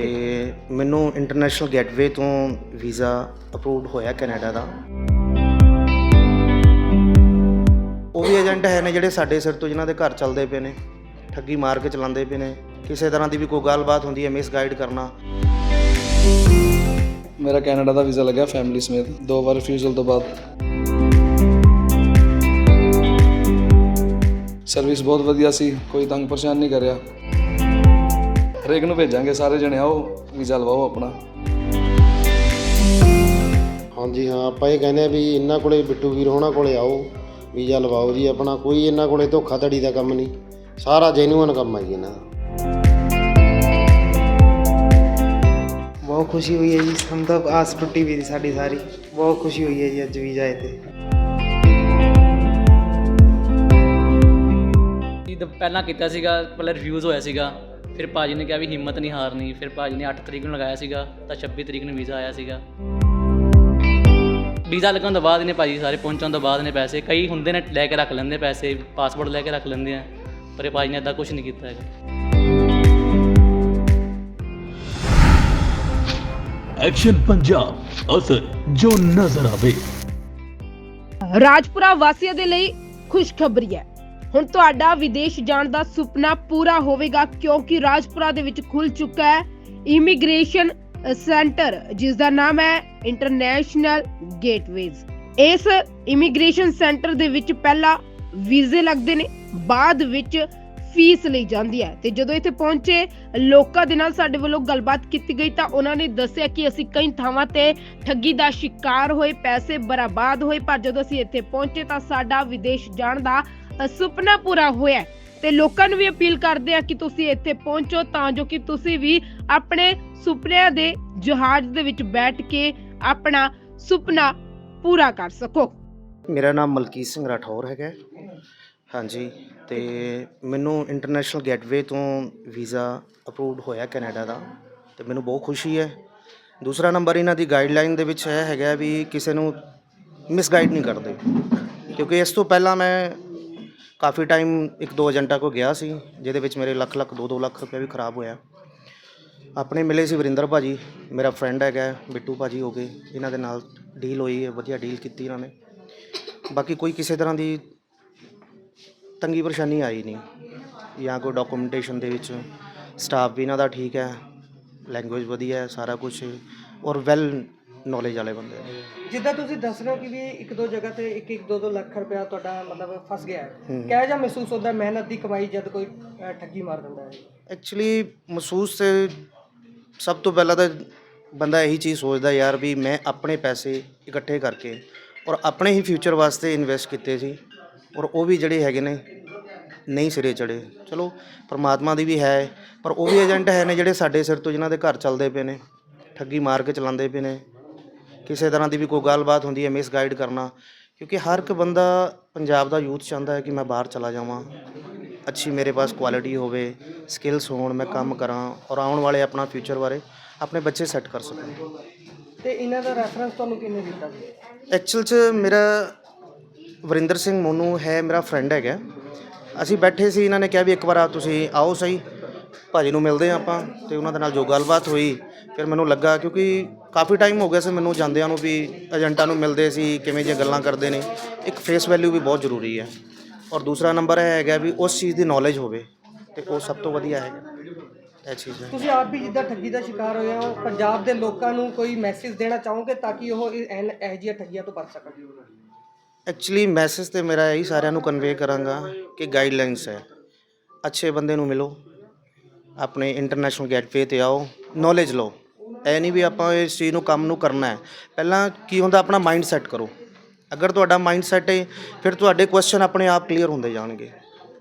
ਤੇ ਮੈਨੂੰ international gateway ਤੋਂ ਵੀਜ਼ਾ ਅਪਰੂਵਡ ਹੋਇਆ ਕੈਨੇਡਾ ਦਾ। ਉਹ ਵੀ ਏਜੰਟ ਹੈ ਨੇ ਜਿਹੜੇ ਸਾਡੇ ਸਿਰ ਤੋਂ ਜਿਨ੍ਹਾਂ ਦੇ ਘਰ ਚੱਲਦੇ ਪਏ ਨੇ, ਠੱਗੀ ਮਾਰ ਕੇ ਚਲਾਉਂਦੇ ਪਏ ਨੇ। ਕਿਸੇ ਤਰ੍ਹਾਂ ਦੀ ਵੀ ਕੋਈ ਗੱਲਬਾਤ ਹੁੰਦੀ ਹੈ ਮਿਸ ਗਾਈਡ ਕਰਨਾ। ਮੇਰਾ ਕੈਨੇਡਾ ਦਾ ਵੀਜ਼ਾ ਲੱਗਿਆ ਫੈਮਿਲੀ ਸਮੇਤ। ਦੋ ਵਾਰ ਰਿਫਿਊਜ਼ਲ ਤੋਂ ਬਾਅਦ। ਸਰਵਿਸ ਬਹੁਤ ਵਧੀਆ ਸੀ, ਕੋਈ ਤੰਗ ਪਰੇਸ਼ਾਨ ਨਹੀਂ ਕਰਿਆ। ਹਰੇਕ ਨੂੰ ਭੇਜਾਂਗੇ ਸਾਰੇ ਜਣੇ ਆਓ ਵੀਜ਼ਾ ਲਵਾਓ ਆਪਣਾ। ਹਾਂਜੀ ਹਾਂ ਆਪਾਂ ਇਹ ਕਹਿੰਦੇ ਆ ਵੀ ਇਹਨਾਂ ਕੋਲੇ ਬਿੱਟੂ ਵੀਰ ਹੋਣਾ ਕੋਲੇ ਆਓ ਵੀਜ਼ਾ ਲਵਾਓ ਜੀ ਆਪਣਾ ਕੋਈ ਇਹਨਾਂ ਕੋਲੇ ਧੋਖਾਧੜੀ ਦਾ ਕੰਮ ਨਹੀਂ ਸਾਰਾ ਜੈਨੂਅਨ ਕੰਮ ਹੈ ਜੀ ਇਹਨਾਂ ਦਾ। ਬਹੁਤ ਖੁਸ਼ੀ ਹੋਈ ਹੈ ਜੀ ਸਾਨੂੰ ਤਾਂ ਆਸ ਟੁੱਟੀ ਵੀ ਸੀ ਸਾਡੀ ਸਾਰੀ ਬਹੁਤ ਖੁਸ਼ੀ ਹੋਈ ਹੈ ਜੀ ਅੱਜ ਵੀਜ਼ਾ ਆਏ ਤੇ। ਜੀ ਤਾਂ ਪਹਿਲਾਂ ਕੀਤਾ ਸੀਗਾ ਪਹਿਲਾਂ ਰਿਫਿਊਜ਼ ਹੋਇਆ ਸੀਗਾ ਫਿਰ ਭਾਜੀ ਨੇ ਕਿਹਾ ਵੀ ਹਿੰਮਤ ਨਹੀਂ ਹਾਰਨੀ ਫਿਰ ਭਾਜੀ ਨੇ 8 ਤਰੀਕ ਨੂੰ ਲਗਾਇਆ ਸੀਗਾ ਤਾਂ 26 ਤਰੀਕ ਨੂੰ ਵੀਜ਼ਾ ਆਇਆ ਸੀਗਾ। ਵੀਜ਼ਾ ਲੱਗਣ ਤੋਂ ਬਾਅਦ ਇਹਨੇ ਭਾਜੀ ਸਾਰੇ ਪਹੁੰਚਣ ਤੋਂ ਬਾਅਦ ਨੇ ਪੈਸੇ ਕਈ ਹੁੰਦੇ ਨੇ ਲੈ ਕੇ ਰੱਖ ਲੈਂਦੇ ਪੈਸੇ ਪਾਸਪੋਰਟ ਲੈ ਕੇ ਰੱਖ ਲੈਂਦੇ ਆ ਪਰ ਇਹ ਭਾਜੀ ਨੇ ਇਦਾਂ ਕੁਝ ਨਹੀਂ ਕੀਤਾ ਹੈਗਾ। ਐਕਸ਼ਨ ਪੰਜਾਬ ਅਸਰ ਜੋ ਨਜ਼ਰ ਆਵੇ। ਰਾਜਪੁਰਾ ਵਾਸੀਆਂ ਦੇ ਲਈ ਖੁਸ਼ਖਬਰੀ ਹੈ। ਹੁਣ ਤੁਹਾਡਾ ਵਿਦੇਸ਼ ਜਾਣ ਦਾ ਸੁਪਨਾ ਪੂਰਾ ਹੋਵੇਗਾ ਕਿਉਂਕਿ ਰਾਜਪੁਰਾ ਦੇ ਵਿੱਚ ਖੁੱਲ ਚੁੱਕਾ ਹੈ ਇਮੀਗ੍ਰੇਸ਼ਨ ਸੈਂਟਰ, ਜਿਸ ਦਾ ਨਾਮ ਹੈ ਇੰਟਰਨੈਸ਼ਨਲ ਗੇਟਵੇਜ਼। ਇਸ ਇਮੀਗ੍ਰੇਸ਼ਨ ਸੈਂਟਰ ਦੇ ਵਿੱਚ ਪਹਿਲਾਂ ਵੀਜ਼ੇ ਲੱਗਦੇ ਨੇ, ਬਾਅਦ ਵਿੱਚ ਫੀਸ ਲਈ ਜਾਂਦੀ ਹੈ। ਤੇ ਜਦੋਂ ਇੱਥੇ ਪਹੁੰਚੇ, ਲੋਕਾਂ ਦੇ ਨਾਲ ਸਾਡੇ ਵੱਲੋਂ ਗੱਲਬਾਤ ਕੀਤੀ ਗਈ ਤਾਂ ਉਹਨਾਂ ਨੇ ਦੱਸਿਆ ਕਿ ਅਸੀਂ ਕਈ ਥਾਵਾਂ ਤੇ ਠੱਗੀ ਦਾ ਸ਼ਿਕਾਰ ਹੋਏ, ਪੈਸੇ ਬਰਬਾਦ ਹੋਏ, ਪਰ ਜਦੋਂ ਅਸੀਂ ਇੱਥੇ ਪਹੁੰਚੇ ਤਾਂ ਸਾਡਾ ਵਿਦੇਸ਼ ਜਾਣ ਦਾ ਸੁਪਨਾ ਪੂਰਾ ਹੋਇਆ ਤੇ ਲੋਕਾਂ ਨੂੰ ਵੀ ਅਪੀਲ ਕਰਦੇ ਆ ਕਿ ਤੁਸੀਂ ਇੱਥੇ ਪਹੁੰਚੋ ਤਾਂ ਜੋ ਕਿ ਤੁਸੀਂ ਵੀ ਆਪਣੇ ਸੁਪਨਿਆਂ ਦੇ ਜਹਾਜ਼ ਦੇ ਵਿੱਚ ਬੈਠ ਕੇ ਆਪਣਾ ਸੁਪਨਾ ਪੂਰਾ ਕਰ ਸਕੋ। ਮੇਰਾ ਨਾਮ ਮਲਕੀਤ ਸਿੰਘ ਰਾਠੌਰ ਹੈਗਾ ਹਾਂਜੀ, ਤੇ ਮੈਨੂੰ ਇੰਟਰਨੈਸ਼ਨਲ ਗੇਟਵੇ ਤੋਂ ਵੀਜ਼ਾ ਅਪਰੂਵਡ ਹੋਇਆ ਕੈਨੇਡਾ ਦਾ, ਤੇ ਮੈਨੂੰ ਬਹੁਤ ਖੁਸ਼ੀ ਹੈ। ਦੂਸਰਾ ਨੰਬਰ ਇਹਨਾਂ ਦੀ ਗਾਈਡਲਾਈਨ ਦੇ ਵਿੱਚ ਇਹ ਹੈਗਾ ਵੀ ਕਿਸੇ ਨੂੰ ਮਿਸਗਾਈਡ ਨਹੀਂ ਕਰਦੇ, ਕਿਉਂਕਿ ਇਸ ਤੋਂ ਪਹਿਲਾਂ ਮੈਂ ਕਾਫੀ ਟਾਈਮ ਇੱਕ ਦੋ ਏਜੰਟਾਂ ਕੋ ਗਿਆ ਸੀ, ਜਿਹਦੇ ਵਿੱਚ ਮੇਰੇ ਲੱਖ ਲੱਖ 2-2 ਲੱਖ ਰੁਪਏ ਵੀ ਖਰਾਬ ਹੋਇਆ। ਆਪਣੇ ਮਿਲੇ ਸੀ ਵਰਿੰਦਰ ਭਾਜੀ, ਮੇਰਾ ਫਰੈਂਡ ਹੈਗਾ, ਬਿੱਟੂ ਭਾਜੀ ਹੋ ਗਏ, ਇਹਨਾਂ ਦੇ ਨਾਲ ਡੀਲ ਹੋਈ ਹੈ, ਵਧੀਆ ਡੀਲ ਕੀਤੀ ਇਹਨਾਂ ਨੇ। ਬਾਕੀ ਕੋਈ ਕਿਸੇ ਤਰ੍ਹਾਂ ਦੀ ਤੰਗੀ ਪਰੇਸ਼ਾਨੀ ਆਈ ਨਹੀਂ, ਜਾਂ ਕੋਈ ਡਾਕੂਮੈਂਟੇਸ਼ਨ ਦੇ ਵਿੱਚ ਸਟਾਫ ਵੀ ਇਹਨਾਂ ਦਾ ਠੀਕ ਹੈ ਲੈਂਗੁਏਜ ਵਧੀਆ ਹੈ, ਸਾਰਾ ਕੁਝ ਔਰ ਵੈਲ ਨੌਲੇਜ ਵਾਲੇ ਬੰਦੇ ਨੇ। ਜਿੱਦਾਂ ਤੁਸੀਂ ਦੱਸ ਰਹੇ ਹੋ ਕਿ ਵੀ ਇੱਕ ਦੋ ਜਗ੍ਹਾ ਤੇ ਇੱਕ ਇੱਕ ਦੋ ਦੋ ਲੱਖ ਰੁਪਇਆ ਤੁਹਾਡਾ ਮਤਲਬ ਫਸ ਗਿਆ ਹੈ। ਕਿਹੋ ਜਿਹਾ ਮਹਿਸੂਸ ਹੁੰਦਾ ਮਿਹਨਤ ਦੀ ਕਮਾਈ ਜਦ ਕੋਈ ਠੱਗੀ ਮਾਰ ਦਿੰਦਾ ਹੈ? ਐਕਚੁਅਲੀ ਮਹਿਸੂਸ ਤੇ ਸਭ ਤੋਂ ਪਹਿਲਾਂ ਤਾਂ ਬੰਦਾ ਇਹੀ ਚੀਜ਼ ਸੋਚਦਾ ਯਾਰ ਵੀ ਮੈਂ ਆਪਣੇ ਪੈਸੇ ਇਕੱਠੇ ਕਰਕੇ ਔਰ ਆਪਣੇ ਹੀ ਫਿਊਚਰ ਵਾਸਤੇ ਇਨਵੈਸਟ ਕੀਤੇ ਸੀ ਔਰ ਉਹ ਵੀ ਜਿਹੜੇ ਹੈਗੇ ਨੇ ਨਹੀਂ ਸਿਰੇ ਚੜੇ ਚਲੋ ਪਰਮਾਤਮਾ ਦੀ ਵੀ ਹੈ ਪਰ ਉਹ ਵੀ ਏਜੰਟ ਹੈ ਨੇ ਜਿਹੜੇ ਸਾਡੇ ਸਿਰ ਤੋਂ ਜਿਨ੍ਹਾਂ ਦੇ ਘਰ ਚੱਲਦੇ ਪਏ ਨੇ ਠੱਗੀ ਮਾਰ ਕੇ ਚਲਾਉਂਦੇ ਪਏ ਨੇ। ਕਿਸੇ ਤਰ੍ਹਾਂ ਦੀ ਵੀ ਕੋਈ ਗੱਲਬਾਤ ਹੁੰਦੀ ਹੈ ਮਿਸ ਗਾਈਡ ਕਰਨਾ ਕਿਉਂਕਿ ਹਰ ਇੱਕ ਬੰਦਾ ਪੰਜਾਬ ਦਾ ਯੂਥ ਚਾਹੁੰਦਾ ਹੈ ਕਿ ਮੈਂ ਬਾਹਰ ਚਲਾ ਜਾਵਾਂ ਅੱਛੀ ਮੇਰੇ ਪਾਸ ਕੁਆਲਿਟੀ ਹੋਵੇ ਸਕਿੱਲਸ ਹੋਣ ਮੈਂ ਕੰਮ ਕਰਾਂ ਔਰ ਆਉਣ ਵਾਲੇ ਆਪਣਾ ਫਿਊਚਰ ਬਾਰੇ ਆਪਣੇ ਬੱਚੇ ਸੈੱਟ ਕਰ ਸਕਾਂ ਤੇ ਇਹਨਾਂ ਦਾ ਰੈਫਰੈਂਸ ਤੁਹਾਨੂੰ ਕਿੰਨੇ ਦਿੱਤਾ ਸੀ ਐਕਚੁਅਲ 'ਚ ਮੇਰਾ ਵਰਿੰਦਰ ਸਿੰਘ ਮੋਨੂ ਹੈ ਮੇਰਾ ਫਰੈਂਡ ਹੈਗਾ। ਅਸੀਂ ਬੈਠੇ ਸੀ ਇਹਨਾਂ ਨੇ ਕਿਹਾ ਵੀ ਇੱਕ ਵਾਰ ਆ ਤੁਸੀਂ ਆਓ ਸਹੀ ਭਾਜੀ ਨੂੰ ਮਿਲਦੇ ਹਾਂ ਆਪਾਂ ਤੇ ਉਹਨਾਂ ਦੇ ਨਾਲ ਜੋ ਗੱਲਬਾਤ ਹੋਈ ਫਿਰ ਮੈਨੂੰ ਲੱਗਾ ਕਿਉਂਕਿ ਕਾਫੀ ਟਾਈਮ ਹੋ ਗਿਆ ਸੀ ਮੈਨੂੰ ਜਾਂਦਿਆਂ ਨੂੰ ਵੀ ਏਜੰਟਾਂ ਨੂੰ ਮਿਲਦੇ ਸੀ ਕਿਵੇਂ ਦੀਆਂ ਗੱਲਾਂ ਕਰਦੇ ਨੇ। ਇੱਕ ਫੇਸ ਵੈਲਿਊ ਵੀ ਬਹੁਤ ਜ਼ਰੂਰੀ ਹੈ। ਔਰ ਦੂਸਰਾ ਨੰਬਰ ਇਹ ਹੈਗਾ ਵੀ ਉਸ ਚੀਜ਼ ਦੀ ਨੌਲੇਜ ਹੋਵੇ ਤੇ ਉਹ ਸਭ ਤੋਂ ਵਧੀਆ ਹੈਗਾ ਇਹ ਚੀਜ਼ ਹੈ। ਤੁਸੀਂ ਆਪ ਵੀ ਜਿੱਦਾਂ ਠੱਗੀ ਦਾ ਸ਼ਿਕਾਰ ਹੋਏ ਹੋ ਪੰਜਾਬ ਦੇ ਲੋਕਾਂ ਨੂੰ ਕੋਈ ਮੈਸੇਜ ਦੇਣਾ ਚਾਹੋਗੇ ਤਾਂ ਕਿ ਉਹ ਇਹ ਐਨ- ਇਹੋ ਜਿਹੀਆਂ ਠੱਗੀਆਂ ਤੋਂ ਬਚ ਸਕਣ? ਐਕਚੁਅਲੀ ਮੈਸੇਜ ਤੇ ਮੇਰਾ ਇਹੀ ਸਾਰਿਆਂ ਨੂੰ ਕਨਵੇ ਕਰਾਂਗਾ ਕਿ ਗਾਈਡਲਾਈਨਸ ਹੈ। ਅੱਛੇ ਬੰਦੇ ਨੂੰ ਮਿਲੋ ਆਪਣੇ ਇੰਟਰਨੈਸ਼ਨਲ ਗੇਟਵੇ ਤੇ ਆਓ ਨੌਲੇਜ ਲਓ। ਇਹ ਨਹੀਂ ਵੀ ਆਪਾਂ ਇਸ ਚੀਜ਼ ਨੂੰ ਕੰਮ ਨੂੰ ਕਰਨਾ ਹੈ। ਪਹਿਲਾਂ ਕੀ ਹੁੰਦਾ, ਆਪਣਾ ਮਾਈਂਡ ਸੈੱਟ ਕਰੋ। ਅਗਰ ਤੁਹਾਡਾ ਮਾਈਂਡ ਸੈੱਟ ਹੈ, ਫਿਰ ਤੁਹਾਡੇ ਕੁਐਸਚਨ ਆਪਣੇ ਆਪ ਕਲੀਅਰ ਹੁੰਦੇ ਜਾਣਗੇ।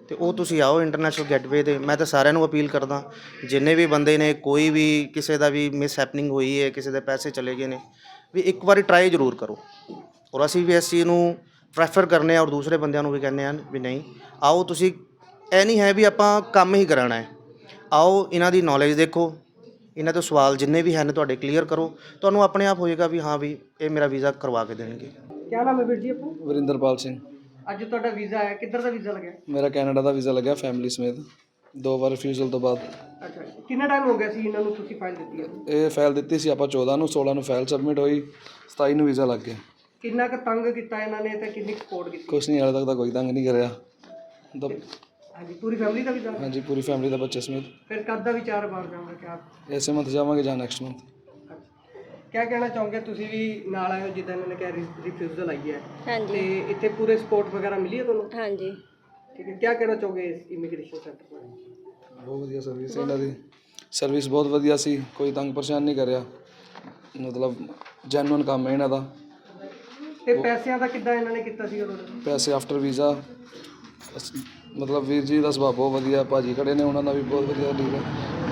ਤੇ ਉਹ ਤੁਸੀਂ ਆਓ ਇੰਟਰਨੈਸ਼ਨਲ ਗੇਟਵੇ ਤੇ। ਮੈਂ ਤਾਂ ਸਾਰਿਆਂ ਨੂੰ ਅਪੀਲ ਕਰਦਾ, ਜਿੰਨੇ ਵੀ ਬੰਦੇ ਨੇ, ਕੋਈ ਵੀ ਕਿਸੇ ਦਾ ਵੀ ਮਿਸ ਹੈਪਨਿੰਗ ਹੋਈ ਹੈ, ਕਿਸੇ ਦੇ ਪੈਸੇ ਚਲੇ ਗਏ ਨੇ, ਵੀ ਇੱਕ ਵਾਰੀ ਟਰਾਈ ਜ਼ਰੂਰ ਕਰੋ। ਔਰ ਅਸੀਂ ਵੀ ਇਸ ਚੀਜ਼ ਨੂੰ ਪ੍ਰੈਫਰ ਕਰਨੇ ਆ ਔਰ ਦੂਸਰੇ ਬੰਦਿਆਂ ਨੂੰ ਵੀ ਕਹਿੰਦੇ ਆ ਵੀ ਨਹੀਂ, ਆਓ ਤੁਸੀਂ, ਇਹ ਨਹੀਂ ਹੈ ਵੀ ਆਪਾਂ ਕੰਮ ਹੀ ਕਰਾਣਾ ਹੈ। ਆਓ ਇਹਨਾਂ ਦੀ ਨੌਲੇਜ ਦੇਖੋ। ਇਹਨਾਂ ਤੋਂ ਸਵਾਲ ਜਿੰਨੇ ਵੀ ਹਨ ਤੁਹਾਡੇ ਕਲੀਅਰ ਕਰੋ। ਤੁਹਾਨੂੰ ਆਪਣੇ ਆਪ ਹੋਏਗਾ ਵੀ ਹਾਂ ਵੀ ਇਹ ਮੇਰਾ ਵੀਜ਼ਾ ਕਰਵਾ ਕੇ ਦੇਣਗੇ। ਕੀ ਨਾਮ ਹੈ ਵੀਰ ਜੀ ਆਪਣਾ? ਵਰਿੰਦਰਪਾਲ ਸਿੰਘ। ਅੱਜ ਤੁਹਾਡਾ ਵੀਜ਼ਾ ਆਇਆ ਕਿੱਧਰ ਦਾ ਵੀਜ਼ਾ ਲੱਗਿਆ? ਮੇਰਾ ਕੈਨੇਡਾ ਦਾ ਵੀਜ਼ਾ ਲੱਗਿਆ ਫੈਮਿਲੀ ਸਮੇਤ। ਦੋ ਵਾਰ ਰਿਫਿਊਜ਼ਲ ਤੋਂ ਬਾਅਦ। ਅੱਛਾ ਕਿੰਨਾ ਟਾਈਮ ਹੋ ਗਿਆ ਸੀ ਇਹਨਾਂ ਨੂੰ ਤੁਸੀਂ ਫਾਈਲ ਦਿੱਤੀ ਹੈ? ਇਹ ਫਾਈਲ ਦਿੱਤੀ ਸੀ ਆਪਾਂ 14 ਨੂੰ 16 ਨੂੰ ਫਾਈਲ ਸਬਮਿਟ ਹੋਈ। 27 ਨੂੰ ਵੀਜ਼ਾ ਲੱਗ ਗਿਆ। ਕਿੰਨਾ ਕੁ ਤੰਗ ਕੀਤਾ ਇਹਨਾਂ ਨੇ ਤੇ ਕਿੰਨੀ ਸਪੋਰਟ ਕੀਤੀ? ਕੁਛ ਨਹੀਂ ਹਾਲੇ ਤੱਕ ਤਾਂ ਕੋਈ ਤੰਗ ਨਹੀਂ ਕਰਿਆ। ਤਾਂ ਹਾਂਜੀ ਪੂਰੀ ਫੈਮਿਲੀ ਦਾ ਵੀ ਜਾਣਾ ਹਾਂਜੀ ਪੂਰੀ ਫੈਮਿਲੀ ਦਾ ਬੱਚੇ ਸਮੇਤ। ਫਿਰ ਕਦ ਦਾ ਵਿਚਾਰ ਬਾਹਰ ਜਾਊਂਗਾ ਕਿ ਆਪ ਇਸੇ ਮੰਥ ਜਾਵਾਂਗੇ ਜਾਂ ਨੈਕਸਟ ਮੰਥ ਕਿਆ ਕਹਿਣਾ ਚਾਹੋਗੇ ਤੁਸੀਂ ਵੀ ਨਾਲ ਆਏ ਹੋ ਜਿੱਦਾਂ ਇਹਨਾਂ ਨੇ ਕਿਹਾ ਰਿਫਿਊਜ਼ਲ ਆਈ ਹੈ? ਹਾਂਜੀ। ਤੇ ਇੱਥੇ ਪੂਰੇ ਸਪੋਰਟ ਵਗੈਰਾ ਮਿਲੀ ਹੈ ਤੁਹਾਨੂੰ? ਹਾਂਜੀ। ਠੀਕ ਹੈ। ਕਿਆ ਕਹਿਣਾ ਚਾਹੋਗੇ ਇਸ ਇਮੀਗ੍ਰੇਸ਼ਨ ਸੈਂਟਰ ਬਾਰੇ? ਬਹੁਤ ਵਧੀਆ ਸਰਵਿਸ ਇਹਨਾਂ ਦੀ। ਸਰਵਿਸ ਬਹੁਤ ਵਧੀਆ ਸੀ ਕੋਈ ਤੰਗ ਪਰੇਸ਼ਾਨ ਨਹੀਂ ਕਰਿਆ। ਮਤਲਬ ਜੈਨੂਇਨ ਕੰਮ ਹੈ ਇਹਨਾਂ ਦਾ। ਤੇ ਪੈਸਿਆਂ ਦਾ ਕਿੱਦਾਂ ਇਹਨਾਂ ਨੇ ਕੀਤਾ ਸੀ ਉਹਨਾਂ ਪੈਸੇ ਆਫਟਰ ਵੀਜ਼ਾ ਮਤਲਬ ਵੀਰ ਜੀ ਦਾ ਸੁਭਾਅ ਬਹੁਤ ਵਧੀਆ ਭਾਜੀ ਖੜੇ ਨੇ ਉਹਨਾਂ ਦਾ ਵੀ ਬਹੁਤ ਵਧੀਆ ਡੀਲ ਹੈ।